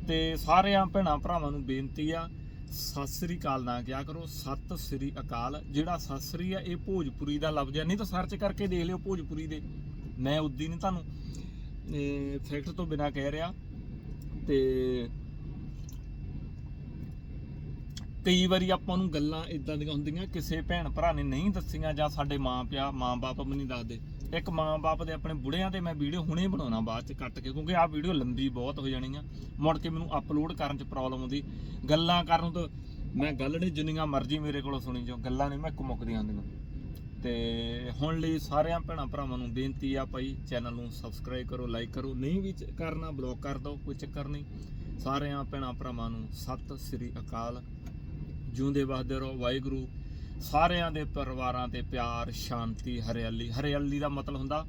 ਤੇ ਸਾਰਿਆਂ ਭੈਣਾਂ ਭਰਾਵਾਂ ਨੂੰ ਬੇਨਤੀ ਆ, ਸਤਿ ਸ੍ਰੀ ਅਕਾਲ ਨਾ ਕਿਹਾ ਕਰੋ, ਸਤਿ ਸ੍ਰੀ ਅਕਾਲ। ਜਿਹੜਾ ਸਤਿ ਸ੍ਰੀ ਆ, ਇਹ ਭੋਜਪੁਰੀ ਦਾ ਲਫ਼ਜ਼ ਆ। ਨਹੀਂ ਤਾਂ ਸਰਚ ਕਰਕੇ ਦੇਖ ਲਿਓ ਭੋਜਪੁਰੀ ਦੇ। ਮੈਂ ਉਦੀ ਨਹੀਂ ਤੁਹਾਨੂੰ ਫੈਕਟ ਤੋਂ ਬਿਨਾ ਕਹਿ ਰਿਹਾ। ਤੇ ਕਈ ਵਾਰੀ ਆਪਾਂ ਨੂੰ ਗੱਲਾਂ ਇਦਾਂ ਦੀਆਂ ਹੁੰਦੀਆਂ, ਕਿਸੇ ਭੈਣ ਭਰਾ ਨੇ ਨਹੀਂ ਦੱਸੀਆਂ ਜਾਂ ਸਾਡੇ ਮਾਂ ਪਿਆ, ਮਾਂ ਬਾਪ ਵੀ ਨਹੀਂ ਦੱਸਦੇ। ਇੱਕ ਮਾਂ ਬਾਪ ਦੇ ਆਪਣੇ ਬੁੜਿਆਂ ਤੇ ਮੈਂ ਵੀਡੀਓ ਹੁਣੇ ਬਣਾਉਣਾ ਬਾਅਦ ਚ ਕੱਟ ਕੇ, ਕਿਉਂਕਿ ਆਹ ਵੀਡੀਓ ਲੰਬੀ ਬਹੁਤ ਹੋ ਜਾਣੀ ਆ। ਮੁੜ ਕੇ ਮੈਨੂੰ ਅਪਲੋਡ ਕਰਨ ਚ ਪ੍ਰੋਬਲਮ ਆਉਂਦੀ। ਗੱਲਾਂ ਕਰਨ ਤੋਂ ਮੈਂ ਗੱਲ ਨਹੀਂ ਜਿੰਨੀਆਂ ਮਰਜ਼ੀ ਮੇਰੇ ਕੋਲੋਂ ਸੁਣੀ ਜੋ ਗੱਲਾਂ ਨਹੀਂ ਮੈਂ ਇੱਕ ਮੁੱਕਦੀਆਂ ਹੁੰਦੀਆਂ। ਤੇ ਹੁਣ ਲਈ ਸਾਰਿਆਂ ਭੈਣਾਂ ਭਰਾਵਾਂ ਨੂੰ ਬੇਨਤੀ ਆ ਭਾਈ ਚੈਨਲ ਨੂੰ ਸਬਸਕ੍ਰਾਈਬ ਕਰੋ ਲਾਈਕ ਕਰੋ। ਨਹੀਂ ਵੀ ਕਰਨਾ ਬਲੌਕ ਕਰ ਦਿਓ, ਕੋਈ ਚੱਕਰ ਨਹੀਂ। ਸਾਰਿਆਂ ਭੈਣਾਂ ਭਰਾਵਾਂ ਨੂੰ ਸਤਿ ਸ੍ਰੀ ਅਕਾਲ। ਜਿਉਂਦੇ ਵਸਦੇ ਰਹੋ, ਵਾਹਿਗੁਰੂ। ਸਾਰਿਆਂ ਦੇ ਪਰਿਵਾਰਾਂ ਤੇ ਪਿਆਰ, ਸ਼ਾਂਤੀ, ਹਰਿਆਲੀ। ਹਰਿਆਲੀ ਦਾ ਮਤਲਬ ਹੁੰਦਾ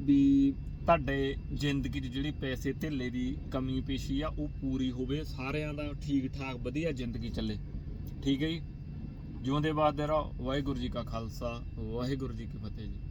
ਵੀ ਤੁਹਾਡੇ ਜ਼ਿੰਦਗੀ 'ਚ ਜਿਹੜੀ ਪੈਸੇ ਧੇਲੇ ਦੀ ਕਮੀ ਪੇਸ਼ੀ ਆ, ਉਹ ਪੂਰੀ ਹੋਵੇ, ਸਾਰਿਆਂ ਦਾ ਠੀਕ ਠਾਕ ਵਧੀਆ ਜ਼ਿੰਦਗੀ ਚੱਲੇ। ਠੀਕ ਹੈ ਜੀ? ਜਿਉਂਦੇ ਵਸਦੇ ਰਹੋ ਵਾਹਿਗੁਰੂ ਜੀ ਕਾ ਖਾਲਸਾ ਵਾਹਿਗੁਰੂ ਜੀ ਕੀ ਫਤਿਹ ਜੀ।